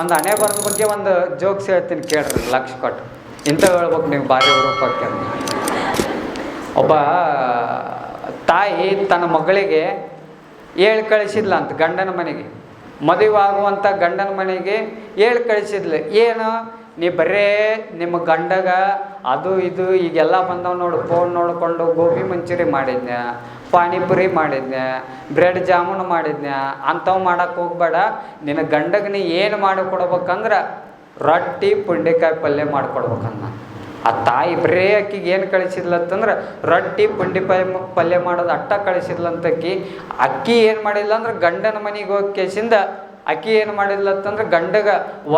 ಒಂದು ಹಣೆ ಬರದ ಬಗ್ಗೆ ಒಂದು ಜೋಕ್ಸ್ ಹೇಳ್ತೀನಿ ಕೇಳ್ರಿ, ಲಕ್ಷ ಕೊಟ್ಟು. ಇಂಥ ಹೇಳ್ಬೇಕು ನೀವು ಭಾರಿ ರೂಪಕ್ಕೆ ಒಬ್ಬ ತಾಯಿ ತನ್ನ ಮಗಳಿಗೆ ಹೇಳಿ ಕಳಿಸಿದ್ಲ ಅಂತ ಗಂಡನ ಮನೆಗೆ. ಮದುವೆ ಆಗುವಂಥ ಗಂಡನ ಮನೆಗೆ ಹೇಳಿ ಕಳಿಸಿದ್ಲು. ಏನು? ನೀ ಬರೇ ನಿಮ್ಮ ಗಂಡಗ ಅದು ಇದು ಈಗೆಲ್ಲ ಬಂದವ ನೋಡು ಫೋನ್ ನೋಡಿಕೊಂಡು ಗೋಬಿ ಮಂಚೂರಿ ಮಾಡಿದ್ನ್ಯಾ ಪಾನಿಪುರಿ ಮಾಡಿದ್ನ್ಯಾ ಬ್ರೆಡ್ ಜಾಮೂನು ಮಾಡಿದ್ನ್ಯಾ ಅಂಥವು ಮಾಡಕ್ಕೆ ಹೋಗ್ಬೇಡ. ನಿನ್ನ ಗಂಡಗನಿ ಏನು ಮಾಡಿ ಕೊಡ್ಬೇಕಂದ್ರೆ ರೊಟ್ಟಿ ಪುಂಡಿಕಾಯಿ ಪಲ್ಯ ಮಾಡಿಕೊಡ್ಬೇಕನ್ನ ಆ ತಾಯಿ ಬರೇ ಅಕ್ಕಿಗೆ ಏನು ಕಳಿಸಿದ್ಲಂತಂದ್ರೆ ರೊಟ್ಟಿ ಪುಂಡಿಪಾಯಿ ಪಲ್ಯ ಮಾಡೋದು ಅಟ್ಟ ಕಳಿಸಿದ್ಲಂತಕ್ಕಿ ಅಕ್ಕಿ ಏನು ಮಾಡಿಲ್ಲ ಅಂದ್ರೆ ಗಂಡನ ಮನೆಗೆ ಹೋಗಿ ಕೇಸಿಂದ ಅಕ್ಕಿ ಏನು ಮಾಡಿಲ್ಲ ಅಂತಂದ್ರೆ ಗಂಡಗ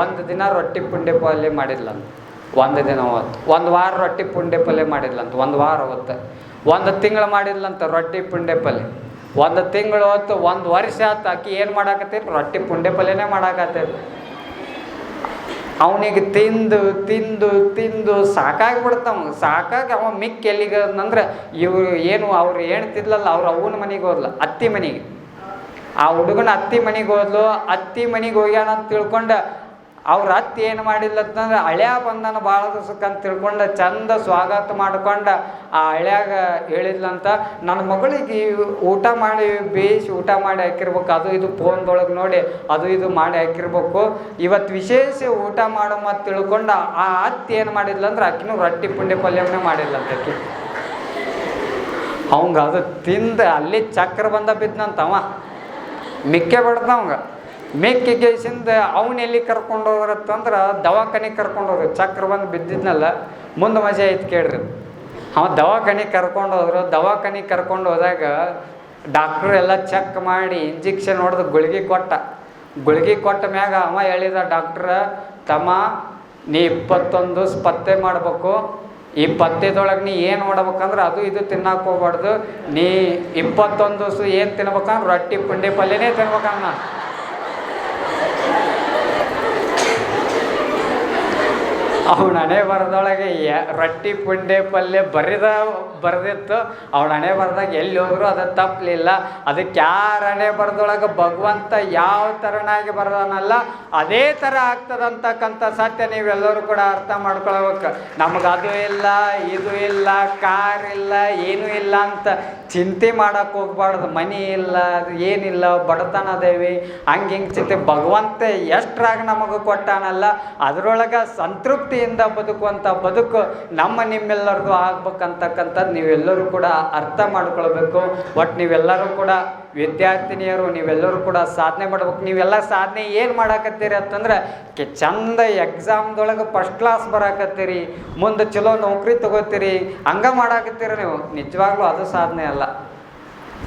ಒಂದು ದಿನ ರೊಟ್ಟಿ ಪುಂಡಿ ಪಲ್ಯ ಮಾಡಿದ್ಲಂತ. ಒಂದು ದಿನ ಹೊತ್ತು. ಒಂದು ವಾರ ರೊಟ್ಟಿ ಪುಂಡೆ ಪಲ್ಯ ಮಾಡಿದ್ಲಂತ, ಒಂದು ವಾರ ಹೊತ್ತು. ಒಂದು ತಿಂಗಳು ಮಾಡಿದ್ಲಂತ ರೊಟ್ಟಿ ಪುಂಡೆ ಪಲ್ಯ. ಒಂದು ತಿಂಗಳು ಹೊತ್ತು, ಒಂದು ವರ್ಷ ಆತು ಅಕ್ಕಿ ಏನು ಮಾಡಾಕತ್ತೀರಿ ರೊಟ್ಟಿ ಪುಂಡೆ ಪಲ್ಯನೇ ಮಾಡಾಕತ್ತೈತಿ ಅವನಿಗೆ ತಿಂದು ತಿಂದು ತಿಂದು ಸಾಕಾಗ್ಬಿಡ್ತಾವ ಸಾಕಾಗಿ ಅವ ಮಿಕ್ಕ ಎಲ್ಲಿಗೆ ಅಂದ್ರೆ ಇವರು ಏನು ಅವ್ರು ಹೇಳ್ತಿದ್ಲಲ್ಲ, ಅವ್ರ ಅವನ ಮನೆಗೆ ಹೋದ್ಲ, ಅತ್ತಿ ಮನೆಗೆ. ಆ ಹುಡುಗನ ಅತ್ತಿ ಮನೆಗೆ ಹೋದ್ಲು, ಅತ್ತಿ ಮನೆಗೆ ಹೋಗ್ಯಾನ ಅಂತ ತಿಳ್ಕೊಂಡು ಅವ್ರ ಅತ್ತಿ ಏನು ಮಾಡಿಲ್ಲ ಅಂತಂದ್ರೆ, ಹಳ್ಯಾ ಬಂದನ ಭಾಳ ಅಂತ ತಿಳ್ಕೊಂಡು ಚಂದ ಸ್ವಾಗತ ಮಾಡ್ಕೊಂಡು ಆ ಹಳ್ಯಾಗ ಹೇಳಿದ್ಲಂತ ನನ್ನ ಮಗಳಿಗೆ ಊಟ ಮಾಡಿ ಬೇಯಿಸಿ ಊಟ ಮಾಡಿ ಹಾಕಿರ್ಬೇಕು, ಅದು ಇದು ಫೋನ್ದೊಳಗೆ ನೋಡಿ, ಅದು ಇದು ಮಾಡಿ ಹಾಕಿರ್ಬೇಕು. ಇವತ್ತು ವಿಶೇಷ ಊಟ ಮಾಡೋ ಮತ್ತು ತಿಳ್ಕೊಂಡು ಆ ಅತ್ತಿ ಏನು ಮಾಡಿದ್ಲಂದ್ರೆ, ಅಕ್ಕಿನೂ ರೊಟ್ಟಿ ಪುಂಡಿ ಪಲ್ಯವನ್ನೇ ಮಾಡಿಲ್ಲಂತ ಅಕ್ಕಿ. ಅವಂಗ ಅದು ತಿಂದು ಅಲ್ಲಿ ಚಕ್ರ ಬಂದ ಬಿದ್ನಂತ ಅವ. ಮಿಕ್ಕೆ ಬಿಡ್ದ ಅವಂಗ ಮಿಕ್ಕಿ ಗೇಸಿಂದ ಅವನ ಎಲ್ಲಿ ಕರ್ಕೊಂಡು ಹೋಗ್ರತ್ತಂದ್ರೆ ದವಾಖಾನೆ ಕರ್ಕೊಂಡು ಹೋಗ್ರಿ ಚಕ್ರ ಬಂದು ಬಿದ್ದಿದ್ನಲ್ಲ, ಮುಂದೆ ಮಜಾ ಐತೆ ಕೇಳ್ರಿ. ಅವ ದವಾಖಾನೆ ಕರ್ಕೊಂಡು ಹೋದ್ರು. ದವಾಖಾನೆ ಕರ್ಕೊಂಡು ಹೋದಾಗ ಡಾಕ್ಟ್ರು ಎಲ್ಲ ಚೆಕ್ ಮಾಡಿ ಇಂಜೆಕ್ಷನ್ ಹೊಡೆದು ಗುಳಿಗೆ ಕೊಟ್ಟ. ಗುಳಿಗೆ ಕೊಟ್ಟ ಮ್ಯಾಗ ಅವ ಹೇಳಿದ, ಡಾಕ್ಟ್ರ, ತಮ್ಮ, ನೀ ಇಪ್ಪತ್ತೊಂದು ಪತ್ತೆ ಮಾಡ್ಬೇಕು. ಈ ಪತ್ತೆದೊಳಗೆ ನೀ ಏನು ಮಾಡ್ಬೇಕಂದ್ರೆ ಅದು ಇದು ತಿನ್ನಕ್ಕೆ ಹೋಗ್ಬಾರ್ದು. ನೀ ಇಪ್ಪತ್ತೊಂದು ದಿವಸ ಏನು ತಿನ್ಬೇಕಂದ್ರೆ ರೊಟ್ಟಿ, ಪುಂಡಿ ಪಲ್ಯನೇ ತಿನ್ಬೇಕಂಗ ನಾನು ಅವನ ಹಣೆ ಬರದೊಳಗೆ ರೊಟ್ಟಿ, ಪುಂಡೆ, ಪಲ್ಯ ಬರೆದ, ಬರೆದಿತ್ತು. ಅವನ ಹಣೆ ಬರದಾಗ ಎಲ್ಲಿ ಹೋದ್ರು ಅದು ತಪ್ಪಲಿಲ್ಲ ಅದಕ್ಕೆ ಯಾರ ಹಣೆ ಬರದೊಳಗೆ ಭಗವಂತ ಯಾವ ಥರನಾಗಿ ಬರದಾನಲ್ಲ, ಅದೇ ಥರ ಆಗ್ತದಂತಕ್ಕಂಥ ಸತ್ಯ ನೀವೆಲ್ಲರೂ ಕೂಡ ಅರ್ಥ ಮಾಡ್ಕೊಳ್ಬೇಕು. ನಮ್ಗೆ ಅದು ಇಲ್ಲ, ಇದು ಇಲ್ಲ, ಕಾರ್ ಇಲ್ಲ, ಏನೂ ಇಲ್ಲ ಅಂತ ಚಿಂತೆ ಮಾಡೋಕೆ ಹೋಗ್ಬಾರ್ದು. ಮನಿ ಇಲ್ಲ, ಅದು ಏನಿಲ್ಲ, ಬಡತನ ದೇವಿ. ಹಂಗೆ ಹಿಂಗೆ ಚಿಂತೆ. ಭಗವಂತ ಎಷ್ಟ್ರಾಗ ನಮಗೆ ಕೊಟ್ಟಾನಲ್ಲ, ಅದರೊಳಗೆ ಸಂತೃಪ್ತಿಯಿಂದ ಬದುಕುವಂಥ ಬದುಕು ನಮ್ಮ ನಿಮ್ಮೆಲ್ಲರಿಗೂ ಆಗ್ಬೇಕಂತಕ್ಕಂಥದ್ದು ನೀವೆಲ್ಲರೂ ಕೂಡ ಅರ್ಥ ಮಾಡ್ಕೊಳ್ಬೇಕು. ಒಟ್ಟು ನೀವೆಲ್ಲರೂ ಕೂಡ ವಿದ್ಯಾರ್ಥಿನಿಯರು, ನೀವೆಲ್ಲರೂ ಕೂಡ ಸಾಧನೆ ಮಾಡ್ಬೇಕು. ನೀವೆಲ್ಲ ಸಾಧನೆ ಏನು ಮಾಡಾಕತ್ತೀರಿ ಅಂತಂದ್ರೆ, ಕೆ ಚಂದ ಎಕ್ಸಾಮ್ದೊಳಗೆ ಫಸ್ಟ್ ಕ್ಲಾಸ್ ಬರಾಕತ್ತೀರಿ, ಮುಂದೆ ಚಲೋ ನೌಕರಿ ತಗೋತೀರಿ, ಹಂಗ ಮಾಡಾಕತ್ತೀರಿ ನೀವು. ನಿಜವಾಗ್ಲೂ ಅದು ಸಾಧನೆ ಅಲ್ಲ.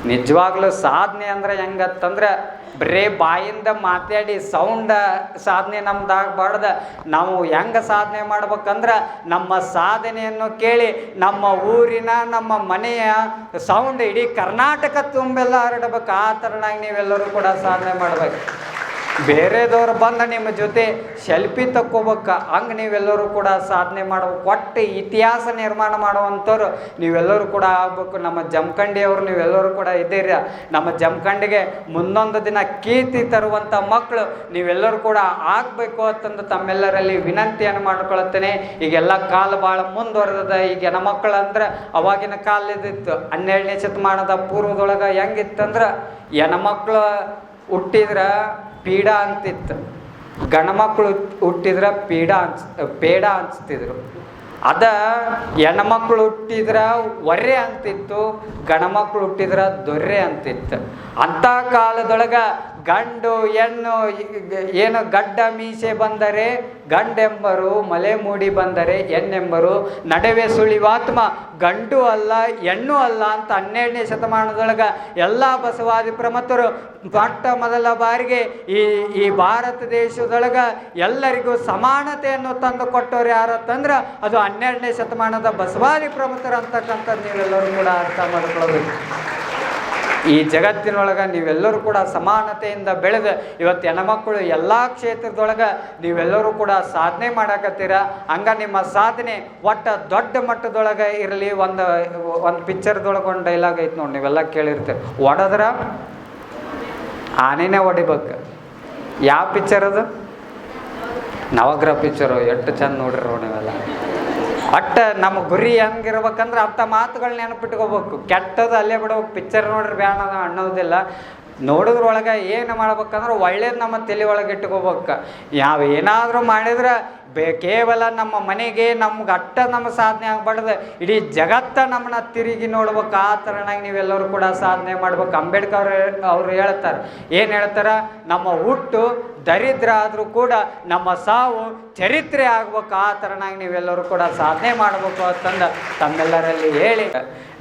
ನಿಜವಾಗ್ಲೂ ಸಾಧನೆ ಅಂದ್ರೆ ಹೆಂಗತ್ತಂದ್ರೆ ಬರೇ ಬಾಯಿಂದ ಮಾತಾಡಿ ಸೌಂಡ ಸಾಧನೆ ನಮ್ದಾಗಬಾರ್ದ ನಾವು ಹೆಂಗೆ ಸಾಧನೆ ಮಾಡ್ಬೇಕಂದ್ರೆ ನಮ್ಮ ಸಾಧನೆಯನ್ನು ಕೇಳಿ ನಮ್ಮ ಊರಿನ, ನಮ್ಮ ಮನೆಯ ಸೌಂಡ್ ಇಡೀ ಕರ್ನಾಟಕ ತುಂಬೆಲ್ಲ ಹರಡ್ಬೇಕು. ಆ ಥರನಾಗಿ ನೀವೆಲ್ಲರೂ ಕೂಡ ಸಾಧನೆ ಮಾಡ್ಬೇಕು. ಬೇರೆದವ್ರು ಬಂದು ನಿಮ್ಮ ಜೊತೆ ಸೆಲ್ಫಿ ತಕ್ಕೋಬೇಕ. ಹಂಗೆ ನೀವೆಲ್ಲರೂ ಕೂಡ ಸಾಧನೆ ಮಾಡ್ಬೇಕು. ಒಟ್ಟು ಇತಿಹಾಸ ನಿರ್ಮಾಣ ಮಾಡುವಂಥವ್ರು ನೀವೆಲ್ಲರೂ ಕೂಡ ಆಗ್ಬೇಕು. ನಮ್ಮ ಜಮಖಂಡಿಯವರು ನೀವೆಲ್ಲರೂ ಕೂಡ ಇದ್ದೀರ? ನಮ್ಮ ಜಮಖಂಡಿಗೆ ಮುಂದೊಂದು ದಿನ ಕೀರ್ತಿ ತರುವಂಥ ಮಕ್ಕಳು ನೀವೆಲ್ಲರೂ ಕೂಡ ಆಗಬೇಕು ಅಂತಂದು ತಮ್ಮೆಲ್ಲರಲ್ಲಿ ವಿನಂತಿಯನ್ನು ಮಾಡ್ಕೊಳ್ತೇನೆ. ಈಗೆಲ್ಲ ಕಾಲ ಭಾಳ ಮುಂದುವರೆದ ಈಗ ಮಕ್ಕಳು ಅಂದ್ರೆ ಅವಾಗಿನ ಕಾಲದಿತ್ತು ಹನ್ನೆರಡನೇ ಶತಮಾನದ ಪೂರ್ವದೊಳಗೆ ಹೆಂಗಿತ್ತಂದ್ರೆ ಹೆಣ್ಮಕ್ಳು ಹುಟ್ಟಿದ್ರ ಪೀಡ ಅಂತಿತ್ತು. ಗಂಡ್ಮಕ್ಳು ಹುಟ್ಟಿದ್ರ ಪೀಡ ಅನ್ಸ್, ಪೇಡ ಅನ್ಸ್ತಿದ್ರು. ಅದ ಹೆಣ್ಮಕ್ಳು ಹುಟ್ಟಿದ್ರ ಒರ್ರೆ ಅಂತಿತ್ತು ಗಂಡ್ಮಕ್ಳು ಹುಟ್ಟಿದ್ರ ದೊರ್ರೆ ಅಂತಿತ್ತು. ಅಂಥ ಕಾಲದೊಳಗ ಗಂಡು ಹೆಣ್ಣು ಏನು ಗಡ್ಡ ಮೀಸೆ ಬಂದರೆ ಗಂಡೆಂಬರು, ಮಲೆ ಮೂಡಿ ಬಂದರೆ ಹೆಣ್ಣೆಂಬರು, ನಡುವೆ ಸುಳಿವಾತ್ಮ ಗಂಡು ಅಲ್ಲ, ಹೆಣ್ಣು ಅಲ್ಲ ಅಂತ ಹನ್ನೆರಡನೇ ಶತಮಾನದೊಳಗ ಎಲ್ಲ ಬಸವಾದಿ ಪ್ರಮತರು ಮೊಟ್ಟ ಮೊದಲ ಬಾರಿಗೆ ಈ ಈ ಭಾರತ ದೇಶದೊಳಗ ಎಲ್ಲರಿಗೂ ಸಮಾನತೆಯನ್ನು ತಂದು ಕೊಟ್ಟವ್ರು ಯಾರತ್ತಂದ್ರೆ ಅದು ಹನ್ನೆರಡನೇ ಶತಮಾನದ ಬಸವಾದಿ ಪ್ರಮುಖರು ಅಂತಕ್ಕಂಥದ್ದು ನೀವೆಲ್ಲರೂ ಕೂಡ ಅರ್ಥ ಮಾಡ್ಕೊಳ್ಬೇಕು. ಈ ಜಗತ್ತಿನೊಳಗೆ ನೀವೆಲ್ಲರೂ ಕೂಡ ಸಮಾನತೆಯಿಂದ ಬೆಳೆದು ಇವತ್ತು ಹೆಣ್ಮಕ್ಳು ಎಲ್ಲ ಕ್ಷೇತ್ರದೊಳಗೆ ನೀವೆಲ್ಲರೂ ಕೂಡ ಸಾಧನೆ ಮಾಡಾಕತ್ತೀರ. ಹಂಗ ನಿಮ್ಮ ಸಾಧನೆ ಒಟ್ಟ ದೊಡ್ಡ ಮಟ್ಟದೊಳಗೆ ಇರಲಿ, ಒಂದು ಒಂದು ಪಿಕ್ಚರ್ದೊಳಗೆ ಒಂದು ಡೈಲಾಗ್ ಐತೆ ನೋಡಿ ನೀವೆಲ್ಲ ಕೇಳಿರ್ತೀರಿ. ಒಡದ್ರ ಆನೆನೇ ಹೊಡಿಬೇಕು ಯಾವ ಪಿಕ್ಚರ್ ಅದು? ನವಗ್ರಹ ಪಿಕ್ಚರು, ಎಷ್ಟು ಚಂದ ನೋಡ್ರಿ ನೀವೆಲ್ಲ. ಒಟ್ಟ ನಮ್ಮ ಗುರಿ ಹೆಂಗಿರ್ಬೇಕಂದ್ರೆ ಅಂಥ ಮಾತುಗಳು ನೆನಪಿಟ್ಕೋಬೇಕು. ಕೆಟ್ಟದ್ದು ಅಲ್ಲೇ ಬಿಡ್ಬೇಕು. ಪಿಕ್ಚರ್ ನೋಡ್ರಿ ಬೇಡ ಅನ್ನೋದಿಲ್ಲ. ನೋಡೋದ್ರೊಳಗೆ ಏನು ಮಾಡ್ಬೇಕಂದ್ರೆ ಒಳ್ಳೇದು ನಮ್ಮ ತಲೆ ಒಳಗೆ ಇಟ್ಕೋಬೇಕು. ಯಾವ ಏನಾದರೂ ಮಾಡಿದ್ರೆ ಬೇ ಕೇವಲ ನಮ್ಮ ಮನೆಗೆ ನಮ್ಗೆ ಅಟ್ಟ ನಮ್ಮ ಸಾಧನೆ ಆಗ್ಬಾರ್ದು. ಇಡೀ ಜಗತ್ತ ನಮ್ಮನ್ನ ತಿರುಗಿ ನೋಡ್ಬೇಕು. ಆ ಥರನಾಗಿ ನೀವೆಲ್ಲರೂ ಕೂಡ ಸಾಧನೆ ಮಾಡ್ಬೇಕು. ಅಂಬೇಡ್ಕರ್ ಅವ್ರು ಹೇಳ್ತಾರೆ. ಏನು ಹೇಳ್ತಾರೆ? ನಮ್ಮ ಹುಟ್ಟು ದರಿದ್ರ ಆದರೂ ಕೂಡ ನಮ್ಮ ಸಾವು ಚರಿತ್ರೆ ಆಗ್ಬೇಕು ಆ ಥರನಾಗಿ ನೀವೆಲ್ಲರೂ ಕೂಡ ಸಾಧನೆ ಮಾಡಬೇಕು ಅಂತಂದು ತಮ್ಮೆಲ್ಲರಲ್ಲಿ ಹೇಳಿ.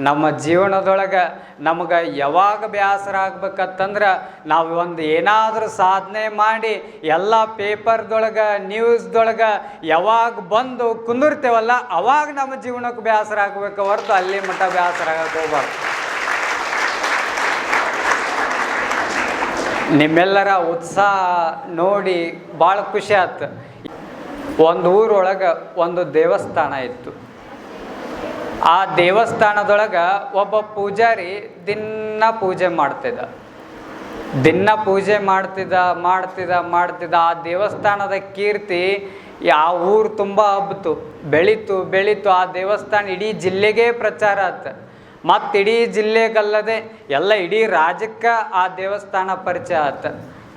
ನಮ್ಮ ಜೀವನದೊಳಗೆ ನಮಗೆ ಯಾವಾಗ ಬೇಸರ ಆಗ್ಬೇಕಂತಂದ್ರೆ ನಾವು ಒಂದು ಏನಾದರೂ ಸಾಧನೆ ಮಾಡಿ ಎಲ್ಲ ಪೇಪರ್ದೊಳಗೆ, ನ್ಯೂಸ್ದೊಳಗೆ ಯಾವಾಗ ಬಂದು ಕುಂದಿರ್ತೇವಲ್ಲ ಅವಾಗ ನಮ್ಮ ಜೀವನಕ್ಕೆ ಬೇಸರ ಆಗ್ಬೇಕು ಹೊರತು ಅಲ್ಲಿ ಮಟ್ಟ ಬೇಸರ ಆಗಕ್ಕೆ ಹೋಗ್ಬಾರ್ದು. ನಿಮ್ಮೆಲ್ಲರ ಉತ್ಸಾಹ ನೋಡಿ ಭಾಳ ಖುಷಿ ಆಯ್ತು. ಒಂದು ಊರೊಳಗೆ ಒಂದು ದೇವಸ್ಥಾನ ಇತ್ತು. ಆ ದೇವಸ್ಥಾನದೊಳಗೆ ಒಬ್ಬ ಪೂಜಾರಿ ದಿನ ಪೂಜೆ ಮಾಡ್ತಿದ್ದ. ದಿನ ಪೂಜೆ ಮಾಡ್ತಿದ್ದ ಮಾಡ್ತಿದ್ದ ಮಾಡ್ತಿದ್ದ. ಆ ದೇವಸ್ಥಾನದ ಕೀರ್ತಿ ಆ ಊರು ತುಂಬ ಹಬ್ಬಿತು ಬೆಳೀತು ಬೆಳೀತು. ಆ ದೇವಸ್ಥಾನ ಇಡೀ ಜಿಲ್ಲೆಗೆ ಪ್ರಚಾರ ಆಯ್ತು. ಮತ್ತು ಇಡೀ ಜಿಲ್ಲೆಗಲ್ಲದೆ ಎಲ್ಲ ಇಡೀ ರಾಜ್ಯಕ್ಕೆ ಆ ದೇವಸ್ಥಾನ ಪರಿಚಯ ಆತ.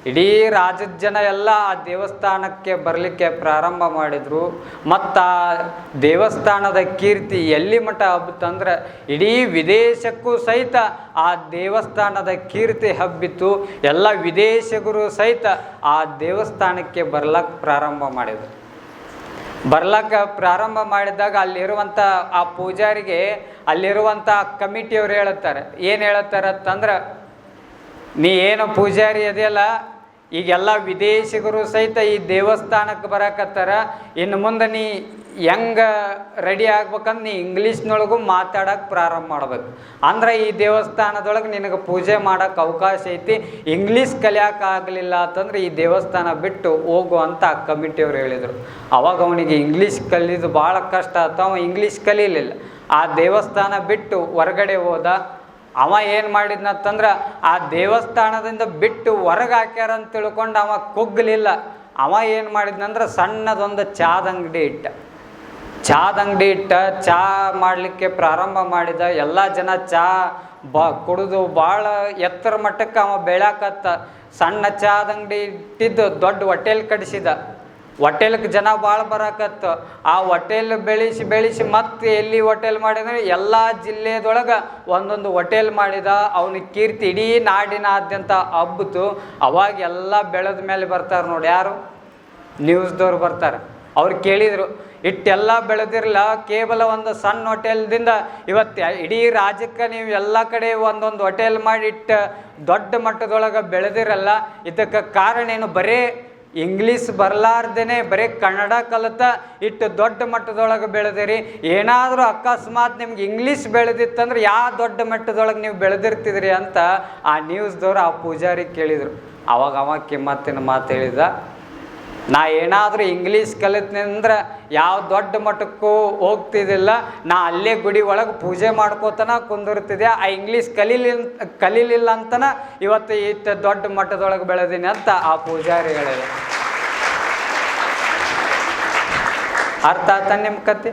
ಇಡೀ ರಾಜ್ಯದ ಜನ ಎಲ್ಲ ಆ ದೇವಸ್ಥಾನಕ್ಕೆ ಬರಲಿಕ್ಕೆ ಪ್ರಾರಂಭ ಮಾಡಿದರು. ಮತ್ತು ಆ ದೇವಸ್ಥಾನದ ಕೀರ್ತಿ ಎಲ್ಲಿ ಮಟ್ಟ ಹಬ್ಬತ್ತಂದ್ರೆ ಇಡೀ ವಿದೇಶಕ್ಕೂ ಸಹಿತ ಆ ದೇವಸ್ಥಾನದ ಕೀರ್ತಿ ಹಬ್ಬಿತ್ತು. ಎಲ್ಲ ವಿದೇಶಗರು ಸಹಿತ ಆ ದೇವಸ್ಥಾನಕ್ಕೆ ಬರ್ಲಕ್ಕೆ ಪ್ರಾರಂಭ ಮಾಡಿದರು. ಬರ್ಲಕ್ಕ ಪ್ರಾರಂಭ ಮಾಡಿದಾಗ ಅಲ್ಲಿರುವಂಥ ಆ ಪೂಜಾರಿಗೆ ಅಲ್ಲಿರುವಂಥ ಕಮಿಟಿಯವ್ರು ಹೇಳುತ್ತಾರೆ. ಏನು ಹೇಳುತ್ತಾರೆ ಅಂತಂದ್ರೆ, ನೀ ಏನು ಪೂಜಾರಿ ಅದೆಯಲ್ಲ, ಈಗೆಲ್ಲ ವಿದೇಶಿಗರು ಸಹಿತ ಈ ದೇವಸ್ಥಾನಕ್ಕೆ ಬರಕತ್ತಾರ, ಇನ್ನು ಮುಂದೆ ನೀ ಹೆಂಗೆ ರೆಡಿ ಆಗ್ಬೇಕಂದ್ರೆ ನೀ ಇಂಗ್ಲೀಷ್ನೊಳಗೂ ಮಾತಾಡೋಕೆ ಪ್ರಾರಂಭ ಮಾಡ್ಬೇಕು. ಅಂದ್ರೆ ಈ ದೇವಸ್ಥಾನದೊಳಗೆ ನಿನಗೆ ಪೂಜೆ ಮಾಡೋಕೆ ಅವಕಾಶ ಐತಿ, ಇಂಗ್ಲೀಷ್ ಕಲಿಯೋಕ್ಕಾಗಲಿಲ್ಲ ಆಗಲಿಲ್ಲ ಅಂತಂದ್ರೆ ಈ ದೇವಸ್ಥಾನ ಬಿಟ್ಟು ಹೋಗು ಅಂತ ಕಮಿಟಿಯವ್ರು ಹೇಳಿದರು. ಅವಾಗ ಅವನಿಗೆ ಇಂಗ್ಲೀಷ್ ಕಲಿಯೋದು ಭಾಳ ಕಷ್ಟ ಆಯ್ತು ಅವ ಇಂಗ್ಲೀಷ್ ಕಲೀಲಿಲ್ಲ. ಆ ದೇವಸ್ಥಾನ ಬಿಟ್ಟು ಹೊರಗಡೆ ಹೋದ, ಅವ ಏನು ಮಾಡಿದ್ನಂತಂದ್ರೆ ಆ ದೇವಸ್ಥಾನದಿಂದ ಬಿಟ್ಟು ಹೊರಗೆ ಹಾಕ್ಯಾರ ಅಂತ ತಿಳ್ಕೊಂಡು ಅವ ಕುಗ್ಗಲಿಲ್ಲ ಅವ ಏನು ಮಾಡಿದ್ನಂದ್ರೆ ಸಣ್ಣದೊಂದು ಚಾದ ಅಂಗಡಿ ಇಟ್ಟ. ಚಾದ ಅಂಗಡಿ ಇಟ್ಟ, ಚಾ ಮಾಡಲಿಕ್ಕೆ ಪ್ರಾರಂಭ ಮಾಡಿದ ಎಲ್ಲ ಜನ ಚಾ ಬ ಕುಡಿದು ಭಾಳ ಎತ್ತರ ಮಟ್ಟಕ್ಕೆ ಅವ ಬೆಳ್ಯಾಕತ್ತ. ಸಣ್ಣ ಚಾದ ಅಂಗಡಿ ಇಟ್ಟಿದ್ದು, ದೊಡ್ಡ ಹೋಟೆಲ್ ಕಡಿಸಿದ ಹೋಟೆಲ್ಗೆ ಜನ ಭಾಳ ಬರಾಕತ್ತು. ಆ ಹೋಟೆಲ್ ಬೆಳೆಸಿ ಬೆಳೆಸಿ ಮತ್ತೆ ಎಲ್ಲಿ ಹೋಟೆಲ್ ಮಾಡಿದ್ರೆ ಎಲ್ಲ ಜಿಲ್ಲೆದೊಳಗೆ ಒಂದೊಂದು ಹೋಟೆಲ್ ಮಾಡಿದ. ಅವನ ಕೀರ್ತಿ ಇಡೀ ನಾಡಿನಾದ್ಯಂತ ಹಬ್ಬಿತು. ಅವಾಗ ಎಲ್ಲ ಬೆಳೆದ ಮೇಲೆ ಬರ್ತಾರೆ ನೋಡಿ ಯಾರು? ನ್ಯೂಸ್ದವ್ರು ಬರ್ತಾರೆ. ಅವ್ರು ಕೇಳಿದರು ಇಟ್ಟೆಲ್ಲ ಬೆಳೆದಿರಲ್ಲ ಕೇವಲ ಒಂದು ಸಣ್ಣ ಹೋಟೆಲ್ದಿಂದ ಇವತ್ತು ಇಡೀ ರಾಜ್ಯಕ್ಕೆ ನೀವು ಎಲ್ಲ ಕಡೆ ಒಂದೊಂದು ಹೋಟೆಲ್ ಮಾಡಿ ಇಟ್ಟು ದೊಡ್ಡ ಮಟ್ಟದೊಳಗೆ ಬೆಳೆದಿರಲ್ಲ, ಇದಕ್ಕೆ ಕಾರಣ ಏನು? ಬರೇ ಇಂಗ್ಲೀಷ್ ಬರಲಾರ್ದೇ ಬರೀ ಕನ್ನಡ ಕಲಿತ ಇಟ್ಟು ದೊಡ್ಡ ಮಟ್ಟದೊಳಗೆ ಬೆಳೆದಿರಿ. ಏನಾದರೂ ಅಕಸ್ಮಾತ್ ನಿಮ್ಗೆ ಇಂಗ್ಲೀಷ್ ಬೆಳೆದಿತ್ತಂದ್ರೆ ಯಾವ ದೊಡ್ಡ ಮಟ್ಟದೊಳಗೆ ನೀವು ಬೆಳೆದಿರ್ತಿದ್ರಿ ಅಂತ ಆ ನ್ಯೂಸ್ದವ್ರು ಆ ಪೂಜಾರಿ ಕೇಳಿದರು. ಅವಾಗ ಅವ ಕಿಮ್ಮತ್ತಿನ ಮಾತು ಹೇಳಿದ ನಾ ಏನಾದರೂ ಇಂಗ್ಲೀಷ್ ಕಲಿತ್ನಂದ್ರೆ ಯಾವ ದೊಡ್ಡ ಮಟ್ಟಕ್ಕೂ ಹೋಗ್ತಿದ್ದಿಲ್ಲ ನಾ ಅಲ್ಲೇ ಗುಡಿ ಒಳಗೆ ಪೂಜೆ ಮಾಡ್ಕೋತನ ಕುಂದಿರ್ತಿದ್ದೆ ಆ ಇಂಗ್ಲೀಷ್ ಕಲೀಲಿ ಕಲೀಲಿಲ್ಲ ಅಂತನ ಇವತ್ತು ಇಷ್ಟು ದೊಡ್ಡ ಮಟ್ಟದೊಳಗೆ ಬೆಳೆದೀನಿ ಅಂತ ಆ ಪೂಜಾರಿ ಹೇಳಿದೆ ಅರ್ಥ ಆತ ನಿಮ್ಮ ಕತೆ?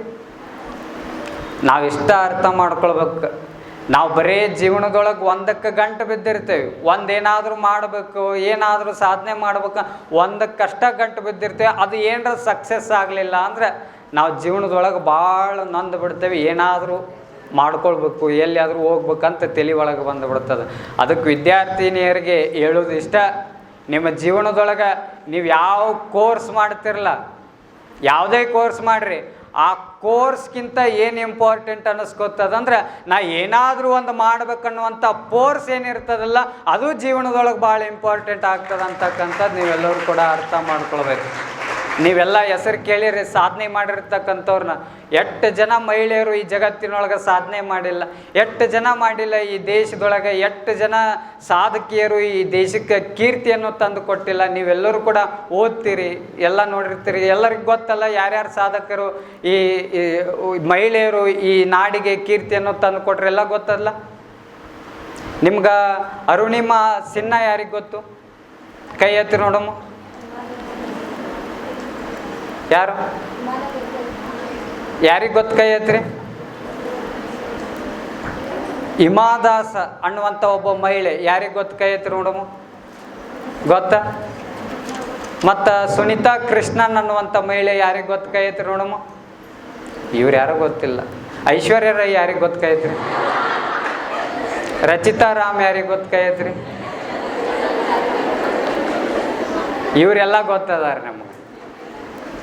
ನಾವಿಷ್ಟ ಅರ್ಥ ಮಾಡ್ಕೊಳ್ಬೇಕು. ನಾವು ಬರೇ ಜೀವನದೊಳಗೆ ಒಂದಕ್ಕೆ ಗಂಟು ಬಿದ್ದಿರ್ತೇವೆ. ಒಂದೇನಾದರೂ ಮಾಡಬೇಕು, ಏನಾದರೂ ಸಾಧನೆ ಮಾಡ್ಬೇಕು ಒಂದಕ್ಕೆ ಕಷ್ಟ ಗಂಟು ಬಿದ್ದಿರ್ತೇವೆ. ಅದು ಏನರ ಸಕ್ಸಸ್ ಆಗಲಿಲ್ಲ ಅಂದರೆ ನಾವು ಜೀವನದೊಳಗೆ ಭಾಳ ನೊಂದು ಬಿಡ್ತೇವೆ. ಏನಾದರೂ ಮಾಡ್ಕೊಳ್ಬೇಕು, ಎಲ್ಲಿಯಾದರೂ ಹೋಗ್ಬೇಕಂತ ತಲೆ ಒಳಗೆ ಬಂದು ಬಿಡ್ತದೆ. ಅದಕ್ಕೆ ವಿದ್ಯಾರ್ಥಿನಿಯರಿಗೆ ಹೇಳೋದು ಇಷ್ಟ. ನಿಮ್ಮ ಜೀವನದೊಳಗೆ ನೀವು ಯಾವ ಕೋರ್ಸ್ ಮಾಡ್ತಿರಲ್ಲ ಯಾವುದೇ ಕೋರ್ಸ್ ಮಾಡಿರಿ. ಆ ಕೋರ್ಸ್ಗಿಂತ ಏನು ಇಂಪಾರ್ಟೆಂಟ್ ಅನ್ನಿಸ್ಕೊತದಂದ್ರೆ ನಾ ಏನಾದರೂ ಒಂದು ಮಾಡ್ಬೇಕನ್ನುವಂಥ ಫೋರ್ಸ್ ಏನಿರ್ತದಲ್ಲ ಅದು ಜೀವನದೊಳಗೆ ಭಾಳ ಇಂಪಾರ್ಟೆಂಟ್ ಆಗ್ತದೆ ಅಂತಕ್ಕಂಥದ್ದು ನೀವೆಲ್ಲರೂ ಕೂಡ ಅರ್ಥ ಮಾಡ್ಕೊಳ್ಬೇಕು. ನೀವೆಲ್ಲ ಹೆಸರು ಕೇಳಿರಿ, ಸಾಧನೆ ಮಾಡಿರ್ತಕ್ಕಂಥವ್ರನ್ನ. ಎಷ್ಟು ಜನ ಮಹಿಳೆಯರು ಈ ಜಗತ್ತಿನೊಳಗೆ ಸಾಧನೆ ಮಾಡಿಲ್ಲ. ಎಷ್ಟು ಜನ ಮಾಡಿಲ್ಲ ಈ ದೇಶದೊಳಗೆ. ಎಷ್ಟು ಜನ ಸಾಧಕಿಯರು ಈ ದೇಶಕ್ಕೆ ಕೀರ್ತಿಯನ್ನು ತಂದು ಕೊಟ್ಟಿಲ್ಲ. ನೀವೆಲ್ಲರೂ ಕೂಡ ಓದ್ತೀರಿ, ಎಲ್ಲ ನೋಡಿರ್ತೀರಿ. ಎಲ್ಲರಿಗೂ ಗೊತ್ತಲ್ಲ ಯಾರ್ಯಾರು ಸಾಧಕರು ಈ ಮಹಿಳೆಯರು ಈ ನಾಡಿಗೆ ಕೀರ್ತಿಯನ್ನು ತಂದು ಕೊಟ್ರೆ, ಎಲ್ಲ ಗೊತ್ತಲ್ಲ? ನಿಮ್ಗೆ ಅರುಣಿಮಾ ಸಿನ್ನ ಯಾರಿಗೆ ಗೊತ್ತು? ಕೈ ಎತ್ತಿ ನೋಡಮ್ಮ. ಯಾರು? ಯಾರಿಗೆ ಗೊತ್ತು ಕೈ ಐತ್ರಿ ಹಿಮಾದಾಸ ಅನ್ನುವಂಥ ಒಬ್ಬ ಮಹಿಳೆ, ಯಾರಿಗೆ ಗೊತ್ತು ಕೈ ಐತ್ರಿ ನೋಡಮ್ಮ ಗೊತ್ತಾ? ಮತ್ತು ಸುನೀತಾ ಕೃಷ್ಣನ್ ಅನ್ನುವಂಥ ಮಹಿಳೆ ಯಾರಿಗೆ ಗೊತ್ತು ಕೈ ಐತ್ರಿ ನೋಡಮ್ಮ ಇವ್ರು ಯಾರು ಗೊತ್ತಿಲ್ಲ. ಐಶ್ವರ್ಯ ರೈ ಯಾರಿಗೆ ಗೊತ್ತು ಕೈ ಐತ್ರಿ ರಚಿತಾ ರಾಮ್ ಯಾರಿಗೆ ಗೊತ್ತು ಕೈ ಐತ್ರಿ ಇವರೆಲ್ಲ ಗೊತ್ತದಾರ ನಮಗೆ.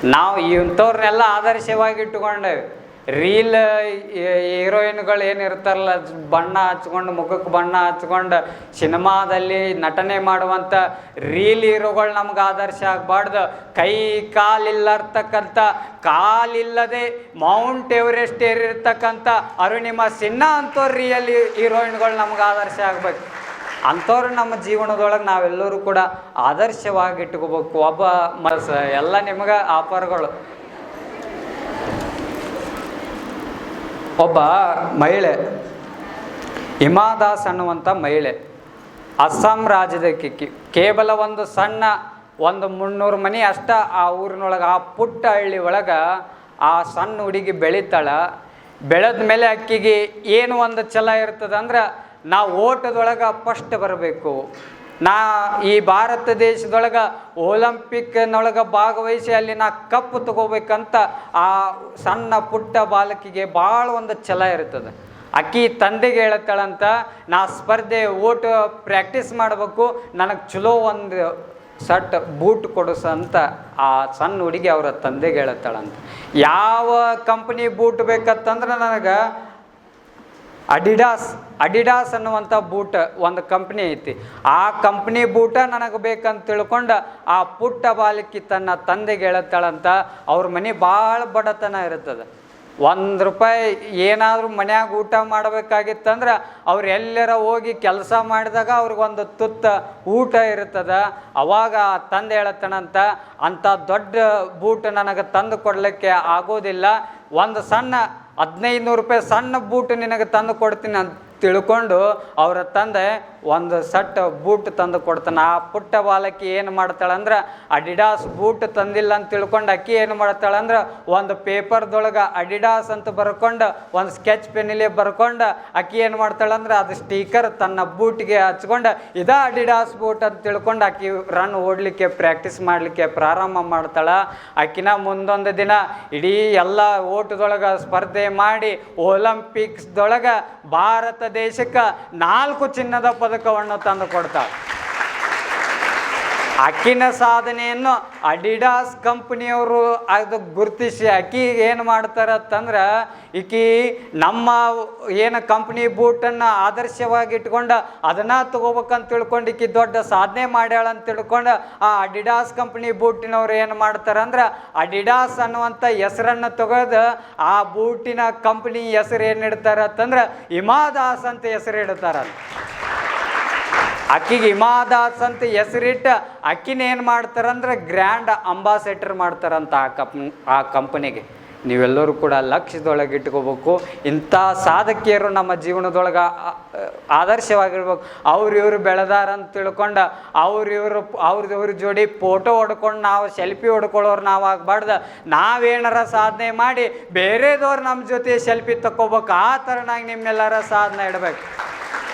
ನಾವು ಇಂಥವ್ರನ್ನೆಲ್ಲ ಆದರ್ಶವಾಗಿ ಇಟ್ಟುಕೊಂಡೇವೆ ರೀಲ್ ಹೀರೋಯಿನ್ಗಳು ಏನಿರ್ತಾರಲ್ಲ, ಬಣ್ಣ ಹಚ್ಕೊಂಡು, ಮುಖಕ್ಕೆ ಬಣ್ಣ ಹಚ್ಕೊಂಡು, ಸಿನಿಮಾದಲ್ಲಿ ನಟನೆ ಮಾಡುವಂಥ ರೀಲ್ ಹೀರೋಗಳು ನಮ್ಗೆ ಆದರ್ಶ ಆಗಬಾರ್ದು. ಕೈ, ಕಾಲಿಲ್ಲರ್ತಕ್ಕಂಥ, ಕಾಲಿಲ್ಲದೆ ಮೌಂಟ್ ಎವರೆಸ್ಟ್ ಏರಿರ್ತಕ್ಕಂಥ ಅರುಣಿಮಾ ಸಿನ್ಹಾ ಅಂಥವ್ರು ರಿಯಲ್ ಹೀರೋಯಿನ್ಗಳು ನಮ್ಗೆ ಆದರ್ಶ ಆಗ್ಬೇಕು. ಅಂಥವ್ರು ನಮ್ಮ ಜೀವನದೊಳಗೆ ನಾವೆಲ್ಲರೂ ಕೂಡ ಆದರ್ಶವಾಗಿ ಇಟ್ಕೋಬೇಕು ಒಬ್ಬ ಮನಸ್ಸು, ಎಲ್ಲ ನಿಮಗೆ ಆಫರ್ಗಳು ಒಬ್ಬ ಮಹಿಳೆ, ಹಿಮಾದಾಸ್ ಅನ್ನುವಂಥ ಮಹಿಳೆ, ಅಸ್ಸಾಂ ರಾಜ್ಯದ ಕೇವಲ ಒಂದು ಸಣ್ಣ ಒಂದು ಮುನ್ನೂರು ಮನೆ ಅಷ್ಟ ಆ ಊರಿನೊಳಗೆ, ಆ ಪುಟ್ಟ ಹಳ್ಳಿ ಒಳಗೆ ಆ ಸಣ್ಣ ಹುಡುಗಿ ಬೆಳೀತಾಳೆ. ಬೆಳೆದ ಮೇಲೆ ಅಕ್ಕಿಗೆ ಏನು ಒಂದು ಛಲ ಇರ್ತದೆ ಅಂದ್ರೆ ನಾವು ಓಟದೊಳಗೆ ಫಸ್ಟ್ ಬರಬೇಕು. ನಾ ಈ ಭಾರತ ದೇಶದೊಳಗೆ ಒಲಿಂಪಿಕ್ನೊಳಗೆ ಭಾಗವಹಿಸಿ ಅಲ್ಲಿ ನಾ ಕಪ್ ತಗೋಬೇಕಂತ ಆ ಸಣ್ಣ ಪುಟ್ಟ ಬಾಲಕಿಗೆ ಭಾಳ ಒಂದು ಛಲ ಇರ್ತದೆ. ಅಕ್ಕಿ ತಂದೆಗೆ ಹೇಳ್ತಾಳಂತ, ನಾ ಸ್ಪರ್ಧೆ ಓಟ ಪ್ರಾಕ್ಟೀಸ್ ಮಾಡಬೇಕು, ನನಗೆ ಚಲೋ ಒಂದು ಸಟ್ ಬೂಟ್ ಕೊಡಿಸ ಅಂತ ಆ ಸಣ್ಣ ಹುಡುಗಿ ಅವರ ತಂದೆಗೆ ಹೇಳ್ತಾಳಂತ. ಯಾವ ಕಂಪ್ನಿ ಬೂಟ್ ಬೇಕಂತಂದ್ರೆ ನನಗೆ ಅಡಿಡಾಸ್ ಅಡಿಡಾಸ್ ಅನ್ನುವಂಥ ಬೂಟ್ ಒಂದು ಕಂಪ್ನಿ ಐತಿ. ಆ ಕಂಪ್ನಿ ಬೂಟ ನನಗೆ ಬೇಕಂತ ತಿಳ್ಕೊಂಡು ಆ ಪುಟ್ಟ ಬಾಲಕಿ ತನ್ನ ತಂದೆಗೆ ಹೇಳತ್ತಾಳಂತ ಅವ್ರ ಮನೆ ಭಾಳ ಬಡತನ ಇರುತ್ತದೆ ಒಂದು ರೂಪಾಯಿ ಏನಾದರೂ ಮನ್ಯಾಗ ಊಟ ಮಾಡಬೇಕಾಗಿತ್ತಂದ್ರೆ ಅವ್ರು ಎಲ್ಲರ ಹೋಗಿ ಕೆಲಸ ಮಾಡಿದಾಗ ಅವ್ರಿಗೊಂದು ತುತ್ತ ಊಟ ಇರುತ್ತದೆ ಅವಾಗ ತಂದೆ ಹೇಳತ್ತಣಂತ ಅಂಥ ದೊಡ್ಡ ಬೂಟ್ ನನಗೆ ತಂದು ಕೊಡಲಿಕ್ಕೆ ಆಗೋದಿಲ್ಲ. ಒಂದು ಸಣ್ಣ ಹದಿನೈದು ನೂರು ರೂಪಾಯಿ ಸಣ್ಣ ಬೂಟ್ ನಿನಗೆ ತಂದು ಕೊಡ್ತೀನಿ ಅಂತ ತಿಳ್ಕೊಂಡು ಅವರ ತಂದೆ ಒಂದು ಸಟ್ ಬೂಟ್ ತಂದು ಕೊಡ್ತಾನೆ. ಆ ಪುಟ್ಟ ಬಾಲಕಿ ಏನು ಮಾಡ್ತಾಳಂದ್ರೆ, ಅಡಿಡಾಸ್ ಬೂಟ್ ತಂದಿಲ್ಲ ಅಂತ ತಿಳ್ಕೊಂಡು ಅಕ್ಕಿ ಏನು ಮಾಡ್ತಾಳಂದ್ರೆ, ಒಂದು ಪೇಪರ್ದೊಳಗೆ ಅಡಿಡಾಸ್ ಅಂತ ಬರ್ಕೊಂಡು, ಒಂದು ಸ್ಕೆಚ್ ಪೆನ್ನಿಲೆ ಬರ್ಕೊಂಡು ಅಕ್ಕಿ ಏನು ಮಾಡ್ತಾಳಂದ್ರೆ, ಅದು ಸ್ಟೀಕರ್ ತನ್ನ ಬೂಟ್ಗೆ ಹಚ್ಕೊಂಡು, ಇದೇ ಅಡಿಡಾಸ್ ಬೂಟ್ ಅಂತ ತಿಳ್ಕೊಂಡು ಆಕಿ ರನ್ ಓಡಲಿಕ್ಕೆ, ಪ್ರಾಕ್ಟೀಸ್ ಮಾಡಲಿಕ್ಕೆ ಪ್ರಾರಂಭ ಮಾಡ್ತಾಳೆ. ಆಕಿನ ಮುಂದೊಂದು ದಿನ ಇಡೀ ಎಲ್ಲ ಓಟದೊಳಗೆ ಸ್ಪರ್ಧೆ ಮಾಡಿ ಒಲಂಪಿಕ್ಸ್ದೊಳಗೆ ಭಾರತ ದೇಶಕ್ಕೆ ನಾಲ್ಕು ಚಿನ್ನದ ಪದಕವನ್ನು ತಂದು ಕೊಡ್ತಾಳೆ. ಅಕ್ಕಿನ ಸಾಧನೆಯನ್ನು ಅಡಿಡಾಸ್ ಕಂಪ್ನಿಯವರು ಅದು ಗುರುತಿಸಿ ಅಕ್ಕಿ ಏನು ಮಾಡ್ತಾರೆ ಅಂತಂದ್ರೆ ಈಕಿ ನಮ್ಮ ಏನು ಕಂಪ್ನಿ ಬೂಟನ್ನು ಆದರ್ಶವಾಗಿ ಇಟ್ಕೊಂಡು ಅದನ್ನು ತಗೋಬೇಕಂತ ತಿಳ್ಕೊಂಡು ಈಕಿ ದೊಡ್ಡ ಸಾಧನೆ ಮಾಡ್ಯಾಳ ಅಂತ ತಿಳ್ಕೊಂಡು ಆ ಅಡಿಡಾಸ್ ಕಂಪ್ನಿ ಬೂಟಿನವ್ರು ಏನು ಮಾಡ್ತಾರೆ ಅಂದ್ರೆ ಅಡಿಡಾಸ್ ಅನ್ನುವಂಥ ಹೆಸರನ್ನು ತೆಗೆದು ಆ ಬೂಟಿನ ಕಂಪ್ನಿ ಹೆಸರು ಏನು ಇಡ್ತಾರೆ ಅಂತಂದ್ರೆ, ಹಿಮಾದಾಸ್ ಅಂತ ಹೆಸರು ಇಡ್ತಾರಂತ ಅಕ್ಕಿಗೆ ಹಿಮಾದಾಸ್ ಅಂತ ಹೆಸರಿಟ್ಟು ಅಕ್ಕಿನ ಏನು ಮಾಡ್ತಾರಂದ್ರೆ ಗ್ರ್ಯಾಂಡ್ ಅಂಬಾಸೆಡರ್ ಮಾಡ್ತಾರಂತ ಆ ಕಂಪ್, ಆ ಕಂಪನಿಗೆ ನೀವೆಲ್ಲರೂ ಕೂಡ ಲಕ್ಷ್ಯದೊಳಗೆ ಇಟ್ಕೋಬೇಕು. ಇಂಥ ಸಾಧಕಿಯರು ನಮ್ಮ ಜೀವನದೊಳಗೆ ಆದರ್ಶವಾಗಿರ್ಬೇಕು. ಅವ್ರು ಇವರು ಬೆಳೆದಾರ ಅಂತ ತಿಳ್ಕೊಂಡು ಅವ್ರು ಇವರು ಅವ್ರದ್ದು ಇವ್ರ ಜೋಡಿ ಫೋಟೋ ಹೊಡ್ಕೊಂಡು ನಾವು ಸೆಲ್ಫಿ ಹೊಡ್ಕೊಳ್ಳೋರು ನಾವು ಆಗ್ಬಾರ್ದು. ನಾವೇನಾರ ಸಾಧನೆ ಮಾಡಿ ಬೇರೆದವ್ರು ನಮ್ಮ ಜೊತೆ ಸೆಲ್ಫಿ ತಕ್ಕೋಬೇಕು. ಆ ಥರನಾಗಿ ನಿಮ್ಮೆಲ್ಲರ ಸಾಧನೆ ಇಡಬೇಕು.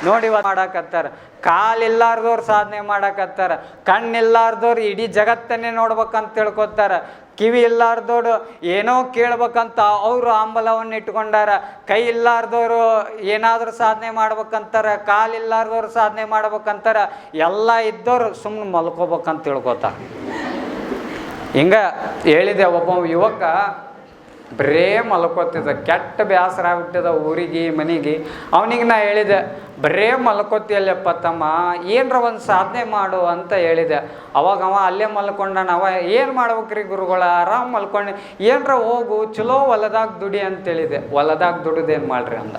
ನೋಡಿ ಮಾಡಾಕತ್ತಾರ. ಕಾಲಿಲ್ಲಾರ್ದವ್ರು ಸಾಧನೆ ಮಾಡಾಕತ್ತಾರ. ಕಣ್ಣಿಲ್ಲಾರ್ದವ್ರು ಇಡೀ ಜಗತ್ತನ್ನೇ ನೋಡ್ಬೇಕಂತ ತಿಳ್ಕೊತಾರ ಕಿವಿ ಇಲ್ಲಾರ್ದವ್ರು ಏನೋ ಕೇಳ್ಬೇಕಂತ ಅವರು ಆಂಬಲವನ್ನು ಇಟ್ಕೊಂಡಾರ. ಕೈ ಇಲ್ಲಾರ್ದವ್ರು ಏನಾದರೂ ಸಾಧನೆ ಮಾಡ್ಬೇಕಂತಾರ. ಕಾಲಿಲ್ಲಾರ್ದವ್ರು ಸಾಧನೆ ಮಾಡ್ಬೇಕಂತಾರ. ಎಲ್ಲ ಇದ್ದವ್ರು ಸುಮ್ಮನೆ ಮಲ್ಕೋಬೇಕಂತ ತಿಳ್ಕೊತಾರ. ಹಿಂಗ ಹೇಳಿದೆ ಒಬ್ಬ ಯುವಕ ಬರೇ ಮಲ್ಕೋತಿದ್ದ, ಕೆಟ್ಟ ಬೇಸರ ಆಗ್ಬಿಟ್ಟಿದ ಊರಿಗೆ, ಮನೆಗೆ. ಅವನಿಗೆ ನಾ ಹೇಳಿದೆ, ಬರೇ ಮಲ್ಕೋತಿಯಲ್ಲಪ್ಪ ತಮ್ಮ, ಏನರ ಒಂದು ಸಾಧನೆ ಮಾಡು ಅಂತ ಹೇಳಿದೆ. ಅವಾಗ ಅವ ಅಲ್ಲೇ ಮಲ್ಕೊಂಡಾನ, ಅವ ಏನು ಮಾಡ್ಬೇಕ್ರಿ ಗುರುಗಳ, ಆರಾಮ್ ಮಲ್ಕೊಂಡು, ಏನರ ಹೋಗು, ಚಲೋ ಹೊಲದಾಗ ದುಡಿ ಅಂತ ಹೇಳಿದೆ. ಹೊಲದಾಗ ದುಡಿದೇನು ಮಾಡ್ರಿ ಅಂದ.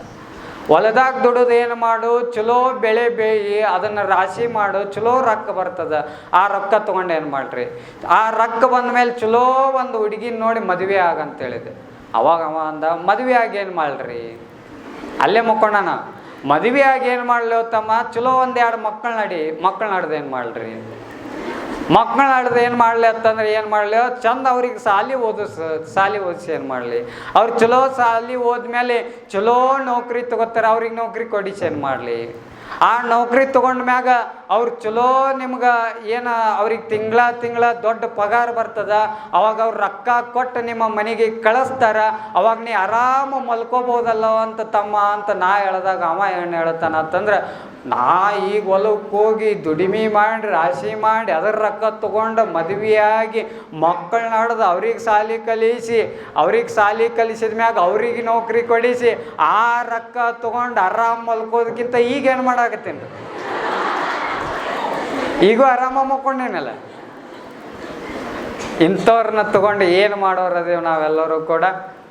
ಹೊಲದಾಗ ದುಡಿದು ಮಾಡು, ಚಲೋ ಬೆಳೆ ಬೇಯಿ, ಅದನ್ನು ರಾಶಿ ಮಾಡು, ಚಲೋ ರೊಕ್ಕ ಬರ್ತದ. ಆ ರೊಕ್ಕ ತೊಗೊಂಡು ಏನು ಮಾಡ್ರಿ? ಆ ರೊಕ್ಕ ಬಂದ ಮೇಲೆ ಚಲೋ ಒಂದು ಹುಡುಗಿನ ನೋಡಿ ಮದುವೆ ಆಗಂತ ಹೇಳಿದೆ. ಅವಾಗ ಅವ ಅಂದ ಮದುವೆ ಆಗಿ ಏನು ಮಾಡ್ರಿ ಅಲ್ಲೇ ಮಕ್ಕೊಂಡಣ ಮದುವೆ ಆಗಿ ಏನು ಮಾಡ್ಲಿ ತಮ್ಮ ಚಲೋ ಒಂದು ಎರಡು ಮಕ್ಕಳು ನಡಿ ಮಕ್ಕಳು ನಡ್ದು ಏನು ಮಾಡ್ರಿ ಮಕ್ಕಳು ನಡ್ದು ಏನು ಮಾಡಲಿ ಅಂತಂದ್ರೆ ಏನು ಮಾಡಲಿ? ಚಂದ ಅವ್ರಿಗೆ ಸಾಲಿ ಓದಿಸ್, ಸಾಲಿ ಓದಿಸಿ ಏನು ಮಾಡಲಿ? ಅವ್ರು ಚಲೋ ಸಾಲಿ ಹೋದ್ಮೇಲೆ ಚಲೋ ನೌಕರಿ ತಗೋತಾರೆ, ಅವ್ರಿಗೆ ನೌಕರಿ ಕೊಡಿಸಿ ಏನು ಮಾಡಲಿ? ಆ ನೌಕರಿ ತಗೊಂಡ ಮ್ಯಾಗ ಅವ್ರು ಚಲೋ ನಿಮ್ಗೆ ಏನು ಅವ್ರಿಗೆ ತಿಂಗಳ ತಿಂಗಳ ದೊಡ್ಡ ಪಗಾರ ಬರ್ತದ, ಅವಾಗ ಅವ್ರು ರೊಕ್ಕ ಕೊಟ್ಟು ನಿಮ್ಮ ಮನೆಗೆ ಕಳಿಸ್ತಾರ, ಅವಾಗ ನೀ ಆರಾಮ ಮಲ್ಕೋಬೋದಲ್ಲ ಅಂತ ತಮ್ಮ ಅಂತ ನಾ ಹೇಳ್ದಾಗ ಅವ ಏನು ಹೇಳ್ತಾನ ಅಂತಂದ್ರೆ, ನಾ ಈಗ ಹೊಲಕ್ಕೆ ಹೋಗಿ ದುಡಿಮೆ ಮಾಡಿ, ರಾಶಿ ಮಾಡಿ, ಅದರ ರೊಕ್ಕ ತೊಗೊಂಡು ಮದುವೆಯಾಗಿ ಮಕ್ಕಳನ್ನ ಹಡ್ದು ಅವ್ರಿಗೆ ಸಾಲಿ ಕಲಿಸಿ, ಅವ್ರಿಗೆ ಸಾಲಿ ಕಲಿಸಿದ ಮ್ಯಾಗ ಅವ್ರಿಗೆ ನೌಕರಿ ಕೊಡಿಸಿ, ಆ ರೊಕ್ಕ ತಗೊಂಡು ಆರಾಮ ಮಲ್ಕೋದಕ್ಕಿಂತ ಈಗ ಏನು ಮಾಡಾಕತ್ತೀನಿ ಈಗೂ ಆರಾಮ ಮಕ್ಕೊಂಡೇನಲ್ಲ? ಇಂಥವ್ರನ್ನ ತಗೊಂಡು ಏನು ಮಾಡೋರು ಅದೇವು ನಾವೆಲ್ಲರೂ ಕೂಡ?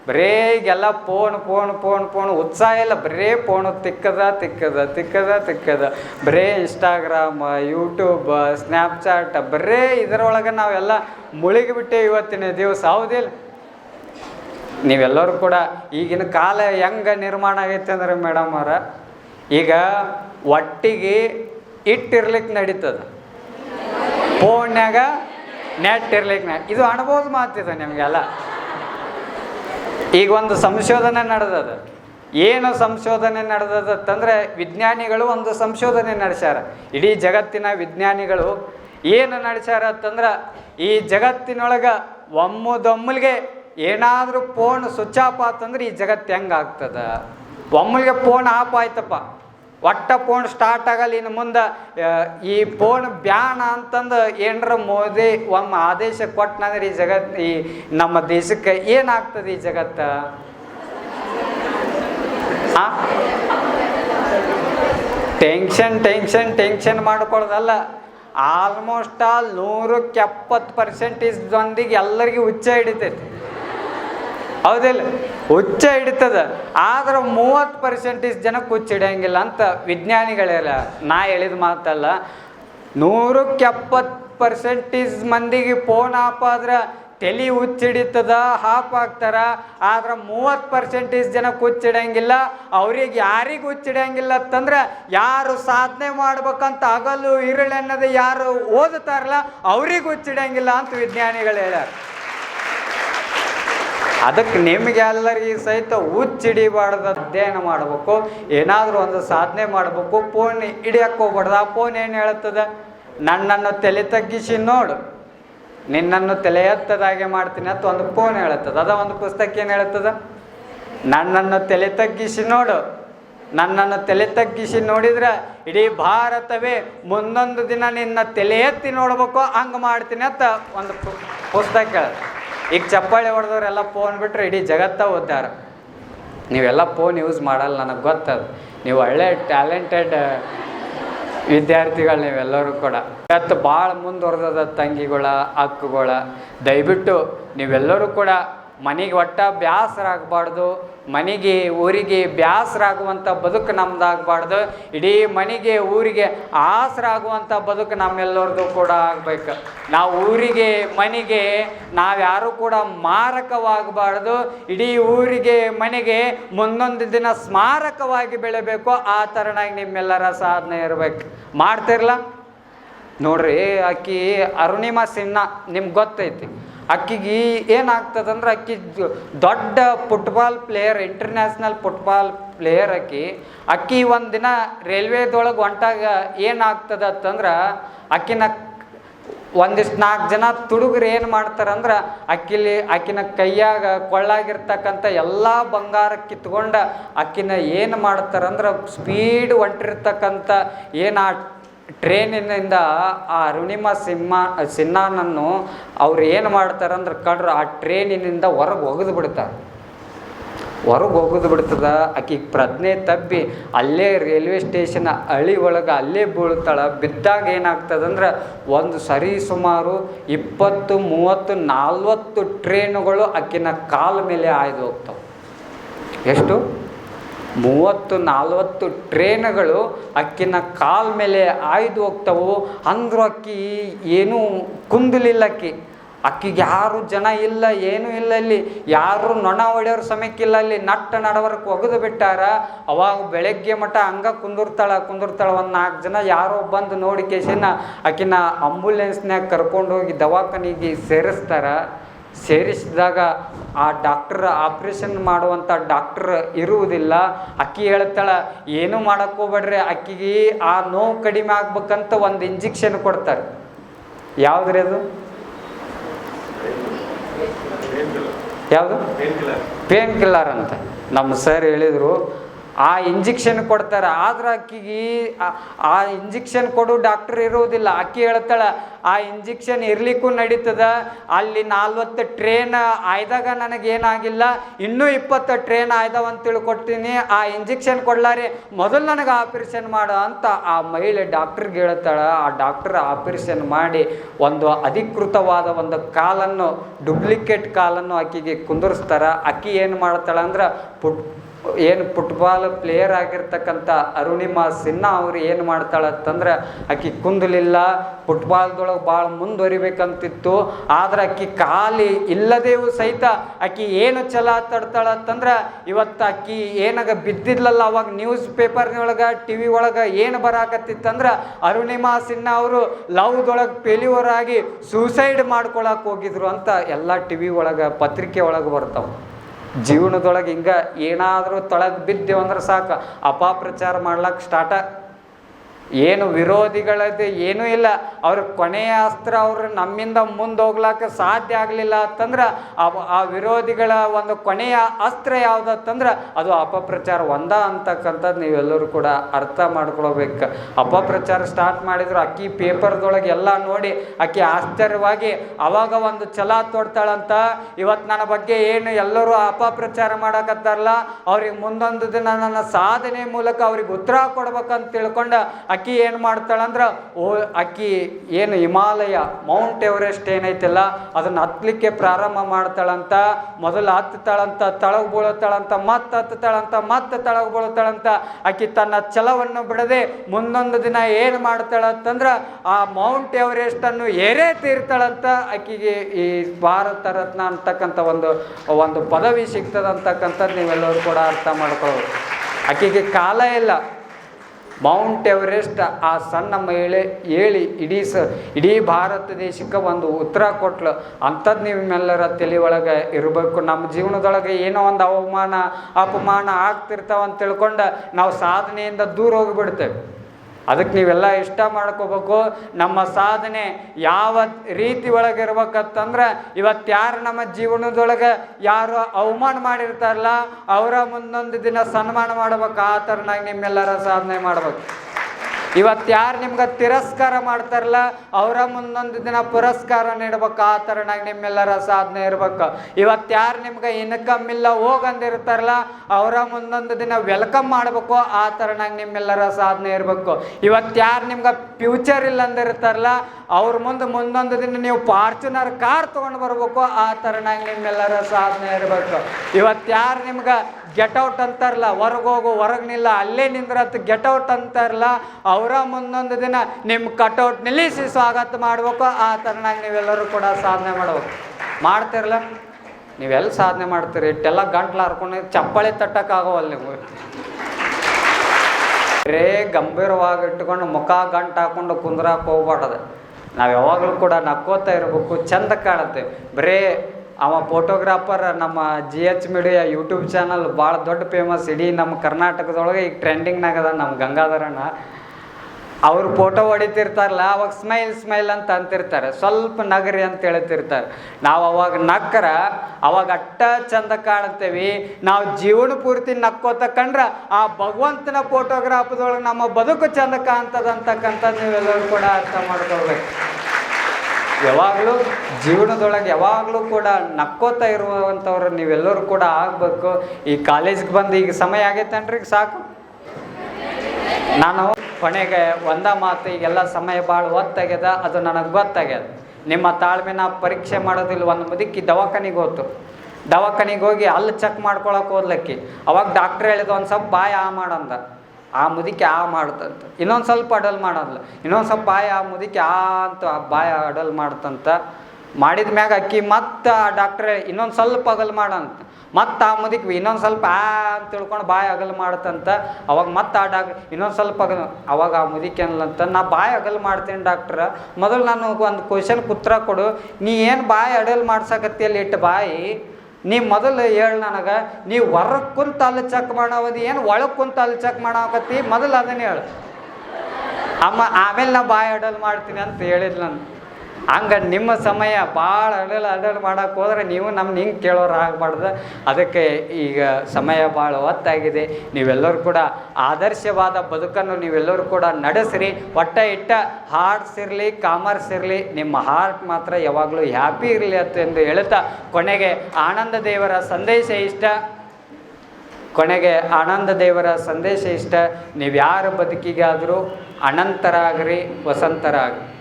ಬರೇ ಈಗೆಲ್ಲ ಫೋನ್ ಫೋನ್ ಫೋನ್ ಫೋನ್ ಉತ್ಸಾಹ ಇಲ್ಲ. ಬರೇ ಫೋನು ತಿಕ್ಕದ ತಿಕ್ಕದ ತಿಕ್ಕದ ತಿಕ್ಕದ. ಬರೇ ಇನ್ಸ್ಟಾಗ್ರಾಮ್ ಯೂಟ್ಯೂಬ್ ಸ್ನ್ಯಾಪ್ಚಾಟ್ ಬರೇ ಇದರೊಳಗೆ ನಾವೆಲ್ಲ ಮುಳುಗಿಬಿಟ್ಟೆ ಇವತ್ತಿನ ದಿವಸ. ಹೌದಿಲ್ಲ ನೀವೆಲ್ಲರೂ ಕೂಡ ಈಗಿನ ಕಾಲ ಹೆಂಗೆ ನಿರ್ಮಾಣ ಆಗೈತೆ ಅಂದ್ರೆ ಮೇಡಮ್ ಅವರ, ಈಗ ಒಟ್ಟಿಗೆ ಇಟ್ಟಿರ್ಲಿಕ್ಕೆ ನಡೀತದ. ಫೋನ್ಯಾಗ ನೆಟ್ ಇರ್ಲಿಕ್ಕೆ ಇದು ಅನುಭವದ ಮಾತಿದೆ ನಿಮಗೆಲ್ಲ. ಈಗ ಒಂದು ಸಂಶೋಧನೆ ನಡೆದದ. ಏನು ಸಂಶೋಧನೆ ನಡೆದದಂತಂದ್ರೆ ವಿಜ್ಞಾನಿಗಳು ಒಂದು ಸಂಶೋಧನೆ ನಡೆಸ್ಯಾರ. ಇಡೀ ಜಗತ್ತಿನ ವಿಜ್ಞಾನಿಗಳು ಏನು ನಡೆಸ್ಯಾರ ಅಂತಂದ್ರೆ ಈ ಜಗತ್ತಿನೊಳಗೆ ಒಮ್ಮದೊಮ್ಮಲ್ಗೆ ಏನಾದರೂ ಫೋನ್ ಸ್ವಿಚ್ ಆಫ್ ಆತಂದ್ರೆ ಈ ಜಗತ್ತು ಹೆಂಗೆ ಆಗ್ತದ ಒಮ್ಮಲ್ಗೆ ಫೋನ್ ಆಫ್ ಆಯ್ತಪ್ಪ. ಒಟ್ಟ ಫೋನ್ ಸ್ಟಾರ್ಟ್ ಆಗಲ್ಲ. ಇನ್ನು ಮುಂದೆ ಈ ಫೋನ್ ಬ್ಯಾನ್ ಅಂತಂದು ಏನರ ಮೋದಿ ಒಮ್ಮೆ ಆದೇಶ ಕೊಟ್ಟನಂದ್ರೆ ಈ ಜಗತ್, ಈ ನಮ್ಮ ದೇಶಕ್ಕೆ ಏನಾಗ್ತದೆ ಈ ಜಗತ್ತ? ಟೆನ್ಷನ್ ಟೆನ್ಷನ್ ಟೆನ್ಷನ್ ಮಾಡ್ಕೊಳ್ಳೋದಲ್ಲ. ಆಲ್ಮೋಸ್ಟ್ ಆಲ್ ನೂರಕ್ಕೆ ಎಪ್ಪತ್ತು ಪರ್ಸೆಂಟೇಜ್ದೊಂದಿಗೆ ಎಲ್ಲರಿಗೂ ಹುಚ್ಚ ಹಿಡಿತೈತಿ. ಹೌದಿಲ್ಲ ಹುಚ್ಚ ಹಿಡಿತದ. ಆದ್ರೆ ಮೂವತ್ತು ಪರ್ಸೆಂಟೇಜ್ ಜನಕ್ಕೆ ಹುಚ್ಚ ಹಿಡಿಯಂಗಿಲ್ಲ ಅಂತ ವಿಜ್ಞಾನಿಗಳೆಲ್ಲ, ನಾ ಹೇಳಿದ ಮಾತಲ್ಲ, ನೂರಕ್ಕೆ ಎಪ್ಪತ್ತು ಪರ್ಸೆಂಟೇಜ್ ಮಂದಿಗೆ ಫೋನ್ ಆಪ್ ಆದ್ರೆ ತಲೆ ಹುಚ್ಚಿಡಿತದ ಹಾಪ್ ಆಗ್ತಾರ. ಆದ್ರೆ ಮೂವತ್ತು ಪರ್ಸೆಂಟೇಜ್ ಜನಕ್ಕೆ ಹುಚ್ಚಿಡಂಗಿಲ್ಲ ಅವ್ರಿಗೆ ಯಾರಿಗೆ ಹುಚ್ಚಿಡಂಗಿಲ್ಲ ಅಂತಂದ್ರೆ ಯಾರು ಸಾಧನೆ ಮಾಡ್ಬೇಕಂತ ಅಗಲು ಇರಳೆನ್ನದ ಅನ್ನೋದು ಯಾರು ಓದುತ್ತಾರಲ್ಲ, ಅವ್ರಿಗೆ ಹುಚ್ಚಿಡಂಗಿಲ್ಲ ಅಂತ ವಿಜ್ಞಾನಿಗಳು ಹೇಳ್ಯಾರ. ಅದಕ್ಕೆ ನಿಮಗೆಲ್ಲರಿಗೆ ಸಹಿತ ಹುಚ್ಚಿಡಿಬಾರ್ದು ಅಧ್ಯಯನ ಮಾಡಬೇಕು. ಏನಾದರೂ ಒಂದು ಸಾಧನೆ ಮಾಡಬೇಕು. ಫೋನ್ ಹಿಡಿಯಕ್ಕೆ ಹೋಗ್ಬಾರ್ದು ಆ ಫೋನ್ ಏನು ಹೇಳುತ್ತದೆ? ನನ್ನನ್ನು ತಲೆ ತಗ್ಗಿಸಿ ನೋಡು. ನಿನ್ನನ್ನು ತಲೆ ಎತ್ತದಾಗೆ ಮಾಡ್ತೀನಿ ಅಂತ ಒಂದು ಫೋನ್ ಹೇಳುತ್ತದೆ. ಅದ ಒಂದು ಪುಸ್ತಕ ಏನು ಹೇಳ್ತದ ನನ್ನನ್ನು ತಲೆ ತಗ್ಗಿಸಿ ನೋಡು. ನನ್ನನ್ನು ತಲೆ ತಗ್ಗಿಸಿ ನೋಡಿದ್ರೆ ಇಡೀ ಭಾರತವೇ ಮುಂದೊಂದು ದಿನ ನಿನ್ನ ತಲೆ ಎತ್ತಿ ನೋಡ್ಬೇಕು. ಹಂಗೆ ಮಾಡ್ತೀನಿ ಅಂತ ಒಂದು ಪುಸ್ತಕ ಈಗ ಚಪ್ಪಾಳೆ ಹೊಡೆದವ್ರೆಲ್ಲ ಫೋನ್ ಬಿಟ್ಟರೆ ಇಡೀ ಜಗತ್ತ ಓದ್ದಾರ ನೀವೆಲ್ಲ ಫೋನ್ ಯೂಸ್ ಮಾಡಲ್ಲ ನನಗೆ ಗೊತ್ತದ. ನೀವು ಒಳ್ಳೆ ಟ್ಯಾಲೆಂಟೆಡ್ ವಿದ್ಯಾರ್ಥಿಗಳು ನೀವೆಲ್ಲರೂ ಕೂಡ. ಇವತ್ತು ಭಾಳ ಮುಂದುವರೆದ ತಂಗಿಗಳ, ಹಕ್ಕುಗಳ. ದಯವಿಟ್ಟು ನೀವೆಲ್ಲರೂ ಕೂಡ ಮನೆಗೆ ಒಟ್ಟ ಬ್ಯಾಸರಾಗಬಾರ್ದು, ಮನೆಗೆ, ಊರಿಗೆ ಬ್ಯಾಸರಾಗುವಂಥ ಬದುಕು ನಮ್ದಾಗಬಾರ್ದು, ಇಡೀ ಮನೆಗೆ, ಊರಿಗೆ ಆಸರಾಗುವಂಥ ಬದುಕು ನಮ್ಮೆಲ್ಲರದು ಕೂಡ ಆಗಬೇಕು. ನಾವು ಊರಿಗೆ, ಮನೆಗೆ ನಾವ್ಯಾರು ಕೂಡ ಮಾರಕವಾಗಬಾರ್ದು, ಇಡೀ ಊರಿಗೆ, ಮನೆಗೆ ಮುಂದೊಂದು ದಿನ ಸ್ಮಾರಕವಾಗಿ ಬೆಳಿಬೇಕು, ಆ ಥರನಾಗಿ ನಿಮ್ಮೆಲ್ಲರ ಸಾಧನೆ ಇರಬೇಕು. ಮಾಡ್ತಿರಲ್ಲ ನೋಡ್ರಿ ಆಕಿ ಅರುಣಿಮಾ ಸಿನ್ಹಾ, ನಿಮ್ಗೆ ಗೊತ್ತೈತಿ. ಅಕ್ಕಿಗೆ ಏನಾಗ್ತದಂದ್ರೆ ಅಕ್ಕಿ ದೊಡ್ಡ football player international football player ಅಕ್ಕಿ. ಅಕ್ಕಿ ಒಂದು ದಿನ ರೈಲ್ವೇದೊಳಗೆ ಹೊಂಟಾಗ ಏನಾಗ್ತದ ಅಂತಂದ್ರೆ ಅಕ್ಕಿನ ಒಂದಿಷ್ಟು ನಾಲ್ಕು ಜನ ತುಡುಗರು ಏನು ಮಾಡ್ತಾರಂದ್ರೆ ಅಕ್ಕಿಲಿ ಆಕಿನ ಕೈಯಾಗ ಕೊಳ್ಳಾಗಿರ್ತಕ್ಕಂಥ ಎಲ್ಲ ಬಂಗಾರ ಕಿತ್ಕೊಂಡು ಅಕ್ಕಿನ ಏನು ಮಾಡ್ತಾರಂದ್ರೆ ಸ್ಪೀಡ್ ಹೊಂಟಿರ್ತಕ್ಕಂಥ ಏನು ಆ ಟ್ರೇನಿನಿಂದ ಆ ಅರುಣಿಮಾ ಸಿಂಹ, ಸಿನ್ಹಾನನ್ನು ಅವ್ರು ಏನು ಮಾಡ್ತಾರಂದ್ರೆ ಕಡ್ರ ಆ ಟ್ರೇನಿನಿಂದ ಹೊರಗೆ ಒಗೆದು ಬಿಡ್ತಾರೆ. ಹೊರಗೆ ಒಗೆದು ಬಿಡ್ತದ ಆಕಿಗೆ ಪ್ರಜ್ಞೆ ತಪ್ಪಿ ಅಲ್ಲೇ ರೈಲ್ವೆ ಸ್ಟೇಷನ್ ಹಳಿ ಒಳಗೆ ಅಲ್ಲೇ ಬೀಳ್ತಾಳೆ. ಬಿದ್ದಾಗ ಏನಾಗ್ತದಂದ್ರೆ ಒಂದು ಸರಿ ಸುಮಾರು ಇಪ್ಪತ್ತು, ಮೂವತ್ತು, ನಲ್ವತ್ತು ಟ್ರೇನುಗಳು ಆಕಿನ ಕಾಲ ಮೇಲೆ ಆಯ್ದು ಹೋಗ್ತಾವೆ. ಎಷ್ಟು? ಮೂವತ್ತು, ನಾಲ್ವತ್ತು ಟ್ರೇನ್ಗಳು ಅಕ್ಕಿನ ಕಾಲ್ ಮೇಲೆ ಆಯ್ದು ಹೋಗ್ತವು. ಅಂದ್ರೂ ಅಕ್ಕಿ ಏನೂ ಕುಂದಲಿಲ್ಲ ಅಕ್ಕಿ. ಅಕ್ಕಿಗೆ ಯಾರು ಜನ ಇಲ್ಲ, ಏನೂ ಇಲ್ಲ ಇಲ್ಲಿ ಯಾರು ನೊಣ ಹೊಡೆಯೋರು ಸಮಯಕ್ಕಿಲ್ಲ ಅಲ್ಲಿ. ನಟ್ಟ ನಡವರಕ್ಕೆ ಒಗೆದು ಬಿಟ್ಟಾರ. ಅವಾಗ ಬೆಳಗ್ಗೆ ಮಠ ಹಂಗೆ ಕುಂದಿರ್ತಾಳ ಕುಂದಿರ್ತಾಳ. ಒಂದು ನಾಲ್ಕು ಜನ ಯಾರೋ ಬಂದು ನೋಡಿ ಕೇಸಿನ ಆಕಿನ ಆಂಬುಲೆನ್ಸ್ನ್ಯಾಗ ಕರ್ಕೊಂಡೋಗಿ ದವಾಖಾನಿಗೆ ಸೇರಿಸ್ತಾರ. ಸೇರಿಸಿದಾಗ ಆ ಡಾಕ್ಟರ್ ಆಪ್ರೇಷನ್ ಮಾಡುವಂಥ ಡಾಕ್ಟರ್ ಇರುವುದಿಲ್ಲ. ಅಕ್ಕಿ ಹೇಳ್ತಾಳೆ ಏನು ಮಾಡಕ್ಕೆ ಹೋಗ್ಬೇಡ್ರಿ ಅಕ್ಕಿಗೆ ಆ ನೋವು ಕಡಿಮೆ ಆಗ್ಬೇಕಂತ ಒಂದು ಇಂಜೆಕ್ಷನ್ ಕೊಡ್ತಾರೆ. ಯಾವುದ್ರಿ ಅದು? ಯಾವುದು? ಪೇನ್ ಕಿಲ್ಲರ್ ಅಂತ. ನಮ್ಮ ಸರ್ ಹೇಳಿದರು ಆ ಇಂಜೆಕ್ಷನ್ ಕೊಡ್ತಾರೆ. ಆದ್ರೆ ಅಕ್ಕಿಗೆ ಆ- ಆ ಇಂಜೆಕ್ಷನ್ ಕೊಡು ಡಾಕ್ಟರ್ ಇರುವುದಿಲ್ಲ. ಅಕ್ಕಿ ಹೇಳ್ತಾಳೆ, ಆ ಇಂಜೆಕ್ಷನ್ ಇರ್ಲಿಕ್ಕೂ ನಡೀತದ. ಅಲ್ಲಿ ನಲ್ವತ್ತು ಟ್ರೇನ್ ಆಯ್ದಾಗ ನನಗೇನಾಗಿಲ್ಲ. ಇನ್ನೂ ಇಪ್ಪತ್ತು ಟ್ರೇನ್ ಆಯ್ದಾವ ಅಂತ ತಿಳ್ಕೊಡ್ತೀನಿ ಆ ಇಂಜೆಕ್ಷನ್ ಕೊಡ್ಲಾರಿ, ಮೊದಲು ನನಗೆ ಆಪರೇಷನ್ ಮಾಡು ಅಂತ ಆ ಮಹಿಳೆ ಡಾಕ್ಟ್ರಿಗೆ ಹೇಳ್ತಾಳ. ಆ ಡಾಕ್ಟರ್ ಆಪರೇಷನ್ ಮಾಡಿ ಒಂದು ಅಧಿಕೃತವಾದ ಒಂದು ಕಾಲನ್ನು ಡುಪ್ಲಿಕೇಟ್ ಕಾಲನ್ನು ಆಕಿಗೆ ಕುಂದರ್ಸ್ತಾರ. ಅಕ್ಕಿ ಏನು ಮಾಡ್ತಾಳೆ ಅಂದ್ರೆ ಪುಟ್ ಏನು ಫುಟ್ಬಾಲ್ ಪ್ಲೇಯರ್ ಆಗಿರ್ತಕ್ಕಂಥ ಅರುಣಿಮಾ ಸಿನ್ಹಾ ಅವ್ರು ಏನು ಮಾಡ್ತಾಳೆ ಅಂತಂದ್ರೆ ಆಕಿ ಕುಂದಲಿಲ್ಲ ಫುಟ್ಬಾಲ್ದೊಳಗೆ ಭಾಳ ಮುಂದುವರಿಬೇಕಂತಿತ್ತು, ಆದ್ರೆ ಆಕಿ ಖಾಲಿ ಇಲ್ಲದೇವು ಸಹಿತ ಆಕಿ ಏನು ಛಲ ಅಂತಂದ್ರೆ ಇವತ್ತು ಆಕಿ ಏನಾಗ ಬಿದ್ದಿದ್ಲಲ್ಲ ಅವಾಗ ನ್ಯೂಸ್ ಪೇಪರ್ನೊಳಗೆ ಟಿ ವಿ ಒಳಗೆ ಏನು ಬರಾಕತ್ತಿತ್ತಂದ್ರೆ, ಅರುಣಿಮಾ ಸಿನ್ಹಾ ಅವರು ಲವ್ದೊಳಗೆ ಫೇಲ್ಯೂರ್ ಆಗಿ ಸೂಸೈಡ್ ಮಾಡ್ಕೊಳಕ್ಕೆ ಹೋಗಿದ್ರು ಅಂತ ಎಲ್ಲ ಟಿ ವಿ ಒಳಗೆ, ಪತ್ರಿಕೆ ಒಳಗೆ ಬರ್ತಾವೆ. ಜೀವನದೊಳಗೆ ಹಿಂಗೆ ಏನಾದರೂ ತೊಳಗೆ ಬಿದ್ದೇವಂದ್ರೆ ಸಾಕು. ಅಪಪ್ರಚಾರ ಮಾಡ್ಲಕ್ಕೆ ಸ್ಟಾರ್ಟ ಏನು ವಿರೋಧಿಗಳದ್ದು ಏನೂ ಇಲ್ಲ. ಅವ್ರ ಕೊನೆಯ ಅಸ್ತ್ರ ಅವರು ನಮ್ಮಿಂದ ಮುಂದೆ ಹೋಗ್ಲಾಕ ಸಾಧ್ಯ ಆಗಲಿಲ್ಲ ಅಂತಂದ್ರೆ ಆ- ವಿರೋಧಿಗಳ ಒಂದು ಕೊನೆಯ ಅಸ್ತ್ರ ಯಾವುದಂತಂದ್ರೆ ಅದು ಅಪಪ್ರಚಾರ ಒಂದ ಅಂತಕ್ಕಂಥದ್ದು ನೀವೆಲ್ಲರೂ ಕೂಡ ಅರ್ಥ ಮಾಡ್ಕೊಳ್ಬೇಕು. ಅಪಪ್ರಚಾರ ಸ್ಟಾರ್ಟ್ ಮಾಡಿದ್ರು ಅಕ್ಕಿ ಪೇಪರ್ದೊಳಗೆ ಎಲ್ಲ ನೋಡಿ ಅಕ್ಕಿ ಆಶ್ಚರ್ಯವಾಗಿ ಅವಾಗ ಒಂದು ಛಲ ತೊಡ್ತಾಳಂತ ಇವತ್ತು ನನ್ನ ಬಗ್ಗೆ ಏನು ಎಲ್ಲರೂ ಅಪಪ್ರಚಾರ ಮಾಡಕತ್ತಾರಲ್ಲ? ಅವ್ರಿಗೆ ಮುಂದೊಂದು ದಿನ ನನ್ನ ಸಾಧನೆ ಮೂಲಕ ಅವ್ರಿಗೆ ಉತ್ತರ ಕೊಡ್ಬೇಕಂತ ತಿಳ್ಕೊಂಡು ಅಕ್ಕಿ ಏನು ಮಾಡ್ತಾಳಂದ್ರೆ ಓ, ಅಕ್ಕಿ, ಏನು ಹಿಮಾಲಯ, ಮೌಂಟ್ ಎವರೆಸ್ಟ್ ಏನೈತಿಲ್ಲ, ಅದನ್ನು ಹತ್ತಲಿಕ್ಕೆ ಪ್ರಾರಂಭ ಮಾಡ್ತಾಳಂತ, ಮೊದಲು ಹತ್ತುತ್ತಾಳಂತ, ತಳಗೆ ಬೀಳುತ್ತಾಳಂತ, ಮತ್ತೆ ಹತ್ತುತ್ತಾಳಂತ, ಮತ್ತೆ ತಳಗೆ ಬೀಳುತ್ತಾಳಂತ, ಅಕ್ಕಿ ತನ್ನ ಛಲವನ್ನು ಬಿಡದೆ ಮುಂದೊಂದು ದಿನ ಏನು ಮಾಡ್ತಾಳಂತಂದ್ರೆ ಆ ಮೌಂಟ್ ಎವರೆಸ್ಟನ್ನು ಏರೇ ತೀರ್ತಾಳಂತ ಆಕಿಗೆ ಈ ಭಾರತ ರತ್ನ ಅಂತಕ್ಕಂಥ ಒಂದು ಒಂದು ಪದವಿ ಸಿಗ್ತದೆ ಅಂತಕ್ಕಂಥದ್ದು ನೀವೆಲ್ಲರೂ ಕೂಡ ಅರ್ಥ ಮಾಡ್ಕೊಳ್ಬೋದು ಆಕೆಗೆ ಕಾಲ ಇಲ್ಲ. ಮೌಂಟ್ ಎವರೆಸ್ಟ್ ಆ ಸಣ್ಣ ಮಹಿಳೆ ಹೇಳಿ ಇಡೀ ಸ, ಇಡೀ ಭಾರತ ದೇಶಕ್ಕೆ ಒಂದು ಉತ್ತರ ಕೊಟ್ಲು. ಅಂಥದ್ದು ನಿಮ್ಮೆಲ್ಲರ ತಲೆ ಒಳಗೆ ಇರಬೇಕು. ನಮ್ಮ ಜೀವನದೊಳಗೆ ಏನೋ ಒಂದು ಅವಮಾನ, ಅಪಮಾನ ಆಗ್ತಿರ್ತಾವ ಅಂತ ತಿಳ್ಕೊಂಡು ನಾವು ಸಾಧನೆಯಿಂದ ದೂರ ಹೋಗಿಬಿಡ್ತೇವೆ. ಅದಕ್ಕೆ ನೀವೆಲ್ಲ ಇಷ್ಟ ಮಾಡ್ಕೋಬೇಕು. ನಮ್ಮ ಸಾಧನೆ ಯಾವ ರೀತಿ ಒಳಗೆ ಇರ್ಬೇಕಂತಂದ್ರೆ ಇವತ್ತು ಯಾರು ನಮ್ಮ ಜೀವನದೊಳಗೆ ಯಾರು ಅವಮಾನ ಮಾಡಿರ್ತಾರಲ್ಲ, ಅವರ ಮುಂದೊಂದು ದಿನ ಸನ್ಮಾನ ಮಾಡ್ಬೇಕು. ಆ ಥರನಾಗಿ ನಿಮ್ಮೆಲ್ಲರ ಸಾಧನೆ ಮಾಡ್ಬೇಕು. ಇವತ್ತು ಯಾರು ನಿಮ್ಗೆ ತಿರಸ್ಕಾರ ಮಾಡ್ತಾರಲ್ಲ, ಅವರ ಮುಂದೊಂದು ದಿನ ಪುರಸ್ಕಾರ ನೀಡ್ಬೇಕು, ಆ ಥರನಾಗಿ ನಿಮ್ಮೆಲ್ಲರ ಸಾಧನೆ ಇರ್ಬೇಕು. ಇವತ್ತು ಯಾರು ನಿಮ್ಗೆ ಇನ್ಕಮ್ ಇಲ್ಲ ಹೋಗಂದಿರ್ತಾರಲ್ಲ ಅವರ ಮುಂದೊಂದು ದಿನ ವೆಲ್ಕಮ್ ಮಾಡಬೇಕು, ಆ ಥರನಾಗಿ ನಿಮ್ಮೆಲ್ಲರ ಸಾಧನೆ ಇರಬೇಕು. ಇವತ್ತು ಯಾರು ನಿಮ್ಗೆ ಫ್ಯೂಚರ್ ಇಲ್ಲ ಅಂದಿರ್ತಾರಲ್ಲ ಅವ್ರ ಮುಂದೆ ಮುಂದೊಂದು ದಿನ ನೀವು ಫಾರ್ಚುನರ್ ಕಾರ್ ತೊಗೊಂಡು ಬರ್ಬೇಕು, ಆ ಥರನಾಗಿ ನಿಮ್ಮೆಲ್ಲರ ಸಾಧನೆ ಇರಬೇಕು. ಇವತ್ತು ಯಾರು ನಿಮ್ಗೆ ಗೆಟ್ ಔಟ್ ಅಂತಾರಲ್ಲ, ಹೊರಗೆ ಹೋಗು, ಹೊರಗೆ ನಿಲ್ಲ, ಅಲ್ಲೇ ನಿಂದ್ರತ್ ಗೆಟ್ ಔಟ್ ಅಂತಾರಲ್ಲ, ಅವರ ಮುಂದೊಂದು ದಿನ ನಿಮ್ಮ ಕಟೌಟ್ ನಿಲ್ಲಿಸಿ ಸ್ವಾಗತ ಮಾಡಬೇಕು. ಆ ಥರನಾಗಿ ನೀವೆಲ್ಲರೂ ಕೂಡ ಸಾಧನೆ ಮಾಡಬೇಕು. ಮಾಡ್ತಿರಲ್ಲ ನೀವೆಲ್ಲ ಸಾಧನೆ ಮಾಡ್ತೀರಿ. ಇಟ್ಟೆಲ್ಲ ಗಂಟ್ಲು ಹರ್ಕೊಂಡು ಚಪ್ಪಾಳೆ ತಟ್ಟಕ್ಕಾಗೋವಲ್ಲ ನೀವು. ಬರೇ ಗಂಭೀರವಾಗಿ ಇಟ್ಕೊಂಡು ಮುಖ ಗಂಟು ಹಾಕೊಂಡು ಕುಂದ್ರಕ್ಕೆ ಹೋಗ್ಬಾರ್ದು ನಾವು ಯಾವಾಗಲೂ ಕೂಡ ನಕ್ಕೋತಾ ಇರಬೇಕು. ಚಂದ ಕಾಣುತ್ತೆ. ಬರೇ ಅವ ಫೋಟೋಗ್ರಾಫರ್ ನಮ್ಮ G H media YouTube channel ಭಾಳ ದೊಡ್ಡ ಫೇಮಸ್ ಇಡೀ ನಮ್ಮ ಕರ್ನಾಟಕದೊಳಗೆ ಈಗ ಟ್ರೆಂಡಿಂಗ್ನಾಗದ ನಮ್ಮ ಗಂಗಾಧರಣ್ಣ ಅವ್ರು ಫೋಟೋ ಹೊಡಿತಿರ್ತಾರಲ್ಲ, ಅವಾಗ ಸ್ಮೈಲ್ ಸ್ಮೈಲ್ ಅಂತ ಅಂತಿರ್ತಾರೆ. ಸ್ವಲ್ಪ ನಗರಿ ಅಂತ ಹೇಳ್ತಿರ್ತಾರೆ. ನಾವು ಅವಾಗ ನಕ್ಕರ ಅವಾಗ ಅಟ್ಟ ಚಂದ ಕಾಣ್ತೇವಿ. ನಾವು ಜೀವನ ಪೂರ್ತಿ ನಕ್ಕೋತ ಕಂಡ್ರೆ ಆ ಭಗವಂತನ ಫೋಟೋಗ್ರಾಫ್ದೊಳಗೆ ನಮ್ಮ ಬದುಕು ಚಂದ ಕಾಣ್ತದ ಅಂತಕ್ಕಂಥದ್ದು ನೀವೆಲ್ಲರೂ ಕೂಡ ಅರ್ಥ ಮಾಡ್ಕೊಳ್ಬೇಕು. ಯಾವಾಗಲೂ ಜೀವನದೊಳಗೆ ಯಾವಾಗಲೂ ಕೂಡ ನಕ್ಕೋತಾ ಇರುವಂಥವ್ರು ನೀವೆಲ್ಲರೂ ಕೂಡ ಆಗಬೇಕು. ಈ ಕಾಲೇಜ್ಗೆ ಬಂದು ಈಗ ಸಮಯ ಆಗೈತೇನ್ರಿ? ಈಗ ಸಾಕು. ನಾನು ಕೊನೆಗೆ ಒಂದ ಮಾತು, ಈಗೆಲ್ಲ ಸಮಯ ಭಾಳ ಒತ್ತಾಗ್ಯದ ಅದು ನನಗೆ ಗೊತ್ತಾಗ್ಯದ. ನಿಮ್ಮ ತಾಳ್ಮೆನ ಪರೀಕ್ಷೆ ಮಾಡೋದಿಲ್ಲ, ಒಂದು ಮುದುಕಿ ದವಾಖಾನಿಗೆ ಹೋತು. ದವಾಖಾನಿಗೆ ಹೋಗಿ ಅಲ್ಲಿ ಚೆಕ್ ಮಾಡ್ಕೊಳಕ್ಕೆ ಹೋದ್ಲಕ್ಕಿ. ಅವಾಗ ಡಾಕ್ಟ್ರ್ ಹೇಳಿದ ಒಂದು ಸ್ವಲ್ಪ ಬಾಯಿ ಆ ಮಾಡಂದ. ಆ ಮುದುಕಿ ಆ ಮಾಡ್ತಂತ. ಇನ್ನೊಂದು ಸ್ವಲ್ಪ ಅಡಲ್ ಮಾಡಲ್ಲ ಇನ್ನೊಂದು ಸ್ವಲ್ಪ ಬಾಯಿ ಆ ಮುದುಕಿ ಆ ಅಂತ ಬಾಯಿ ಅಡಲ್ ಮಾಡ್ತಂತ. ಮಾಡಿದ ಮ್ಯಾಗ ಅಕ್ಕಿ ಮತ್ತೆ ಆ ಡಾಕ್ಟ್ರ್ ಇನ್ನೊಂದು ಸ್ವಲ್ಪ ಅಗಲ್ ಮಾಡಂತ. ಮತ್ತೆ ಆ ಮುದಿಕ್ ಇನ್ನೊಂದು ಸ್ವಲ್ಪ ಆ ಅಂತ ತಿಳ್ಕೊಂಡು ಬಾಯಿ ಅಗಲ್ ಮಾಡ್ತಂತ ಅವಾಗ ಮತ್ತೆ ಆ ಡಾಕ್, ಇನ್ನೊಂದು ಸ್ವಲ್ಪ ಅವಾಗ ಆ ಮುದಿಕ್ ಏನಲ್ಲಂತ ನಾ ಬಾಯಿ ಅಗಲ್ ಮಾಡ್ತೀನಿ ಡಾಕ್ಟ್ರ, ಮೊದಲು ನಾನು ಒಂದು ಕ್ವಶನ್ ಉತ್ತರ ಕೊಡು, ನೀ ಏನು ಬಾಯಿ ಅಡಲ್ ಮಾಡ್ಸಕತ್ತಿಯಲ್ಲಿ ಇಟ್ಟು ಬಾಯಿ? ನೀ ಮೊದಲು ಹೇಳು ನನಗೆ, ನೀ ಹೊರಗೆ ಕುಂತ ಅಲ್ಲಿ ಚೆಕ್ ಮಾಡೋದು ಏನು ಒಳಗೆ ಕುಂತ ಅಲ್ಲಿ ಚೆಕ್ ಮಾಡಾಕತ್ತಿ, ಮೊದಲು ಅದನ್ನ ಹೇಳು. ಅಮ್ಮ, ಆಮೇಲೆ ನಾ ಬಾಯಿ ಅಡಲ್ ಮಾಡ್ತೀನಿ ಅಂತ ಹೇಳಿದ್ ನಾನು. ಹಂಗೆ ನಿಮ್ಮ ಸಮಯ ಭಾಳ ಅಡಲ್ ಅಡಲ್ ಮಾಡಕ್ಕೆ ಹೋದ್ರೆ ನೀವು ನಮ್ನ ಹಿಂಗೆ ಕೇಳೋರು ಆಗಬಾರ್ದು. ಅದಕ್ಕೆ ಈಗ ಸಮಯ ಭಾಳ ಒತ್ತಾಗಿದೆ ನೀವೆಲ್ಲರೂ ಕೂಡ ಆದರ್ಶವಾದ ಬದುಕನ್ನು ನೀವೆಲ್ಲರೂ ಕೂಡ ನಡೆಸಿರಿ. ಒಟ್ಟ ಇಟ್ಟ ಹಾರ್ಟ್ಸ್ ಇರಲಿ ಕಾಮರ್ಸ್ ಇರಲಿ ನಿಮ್ಮ ಹಾರ್ಟ್ ಮಾತ್ರ ಯಾವಾಗಲೂ ಹ್ಯಾಪಿ ಇರಲಿ ಅಂತ ಎಂದು ಹೇಳುತ್ತಾ ಕೊನೆಗೆ ಆನಂದ ದೇವರ ಸಂದೇಶ ಇಷ್ಟ. ಕೊನೆಗೆ ಆನಂದ ದೇವರ ಸಂದೇಶ ಇಷ್ಟ. ನೀವು ಯಾರ ಬದುಕಿಗಾದರೂ ಅನಂತರಾಗ್ರಿ, ವಸಂತರಾಗ್ರಿ.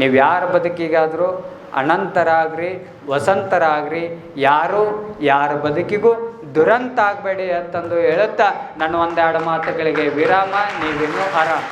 ನೀವು ಯಾರ ಬದುಕಿಗಾದರೂ ಅನಂತರಾಗ್ರಿ, ವಸಂತರಾಗ್ರಿ, ಯಾರು ಯಾರ ಬದುಕಿಗೂ ದುರಂತ ಆಗಬೇಡಿ ಅಂತಂದು ಹೇಳುತ್ತಾ ನನ್ನ ಒಂದೆರಡು ಮಾತುಗಳಿಗೆ ವಿರಾಮ, ನೀವಿನ್ನೂ ಆರಾಮ.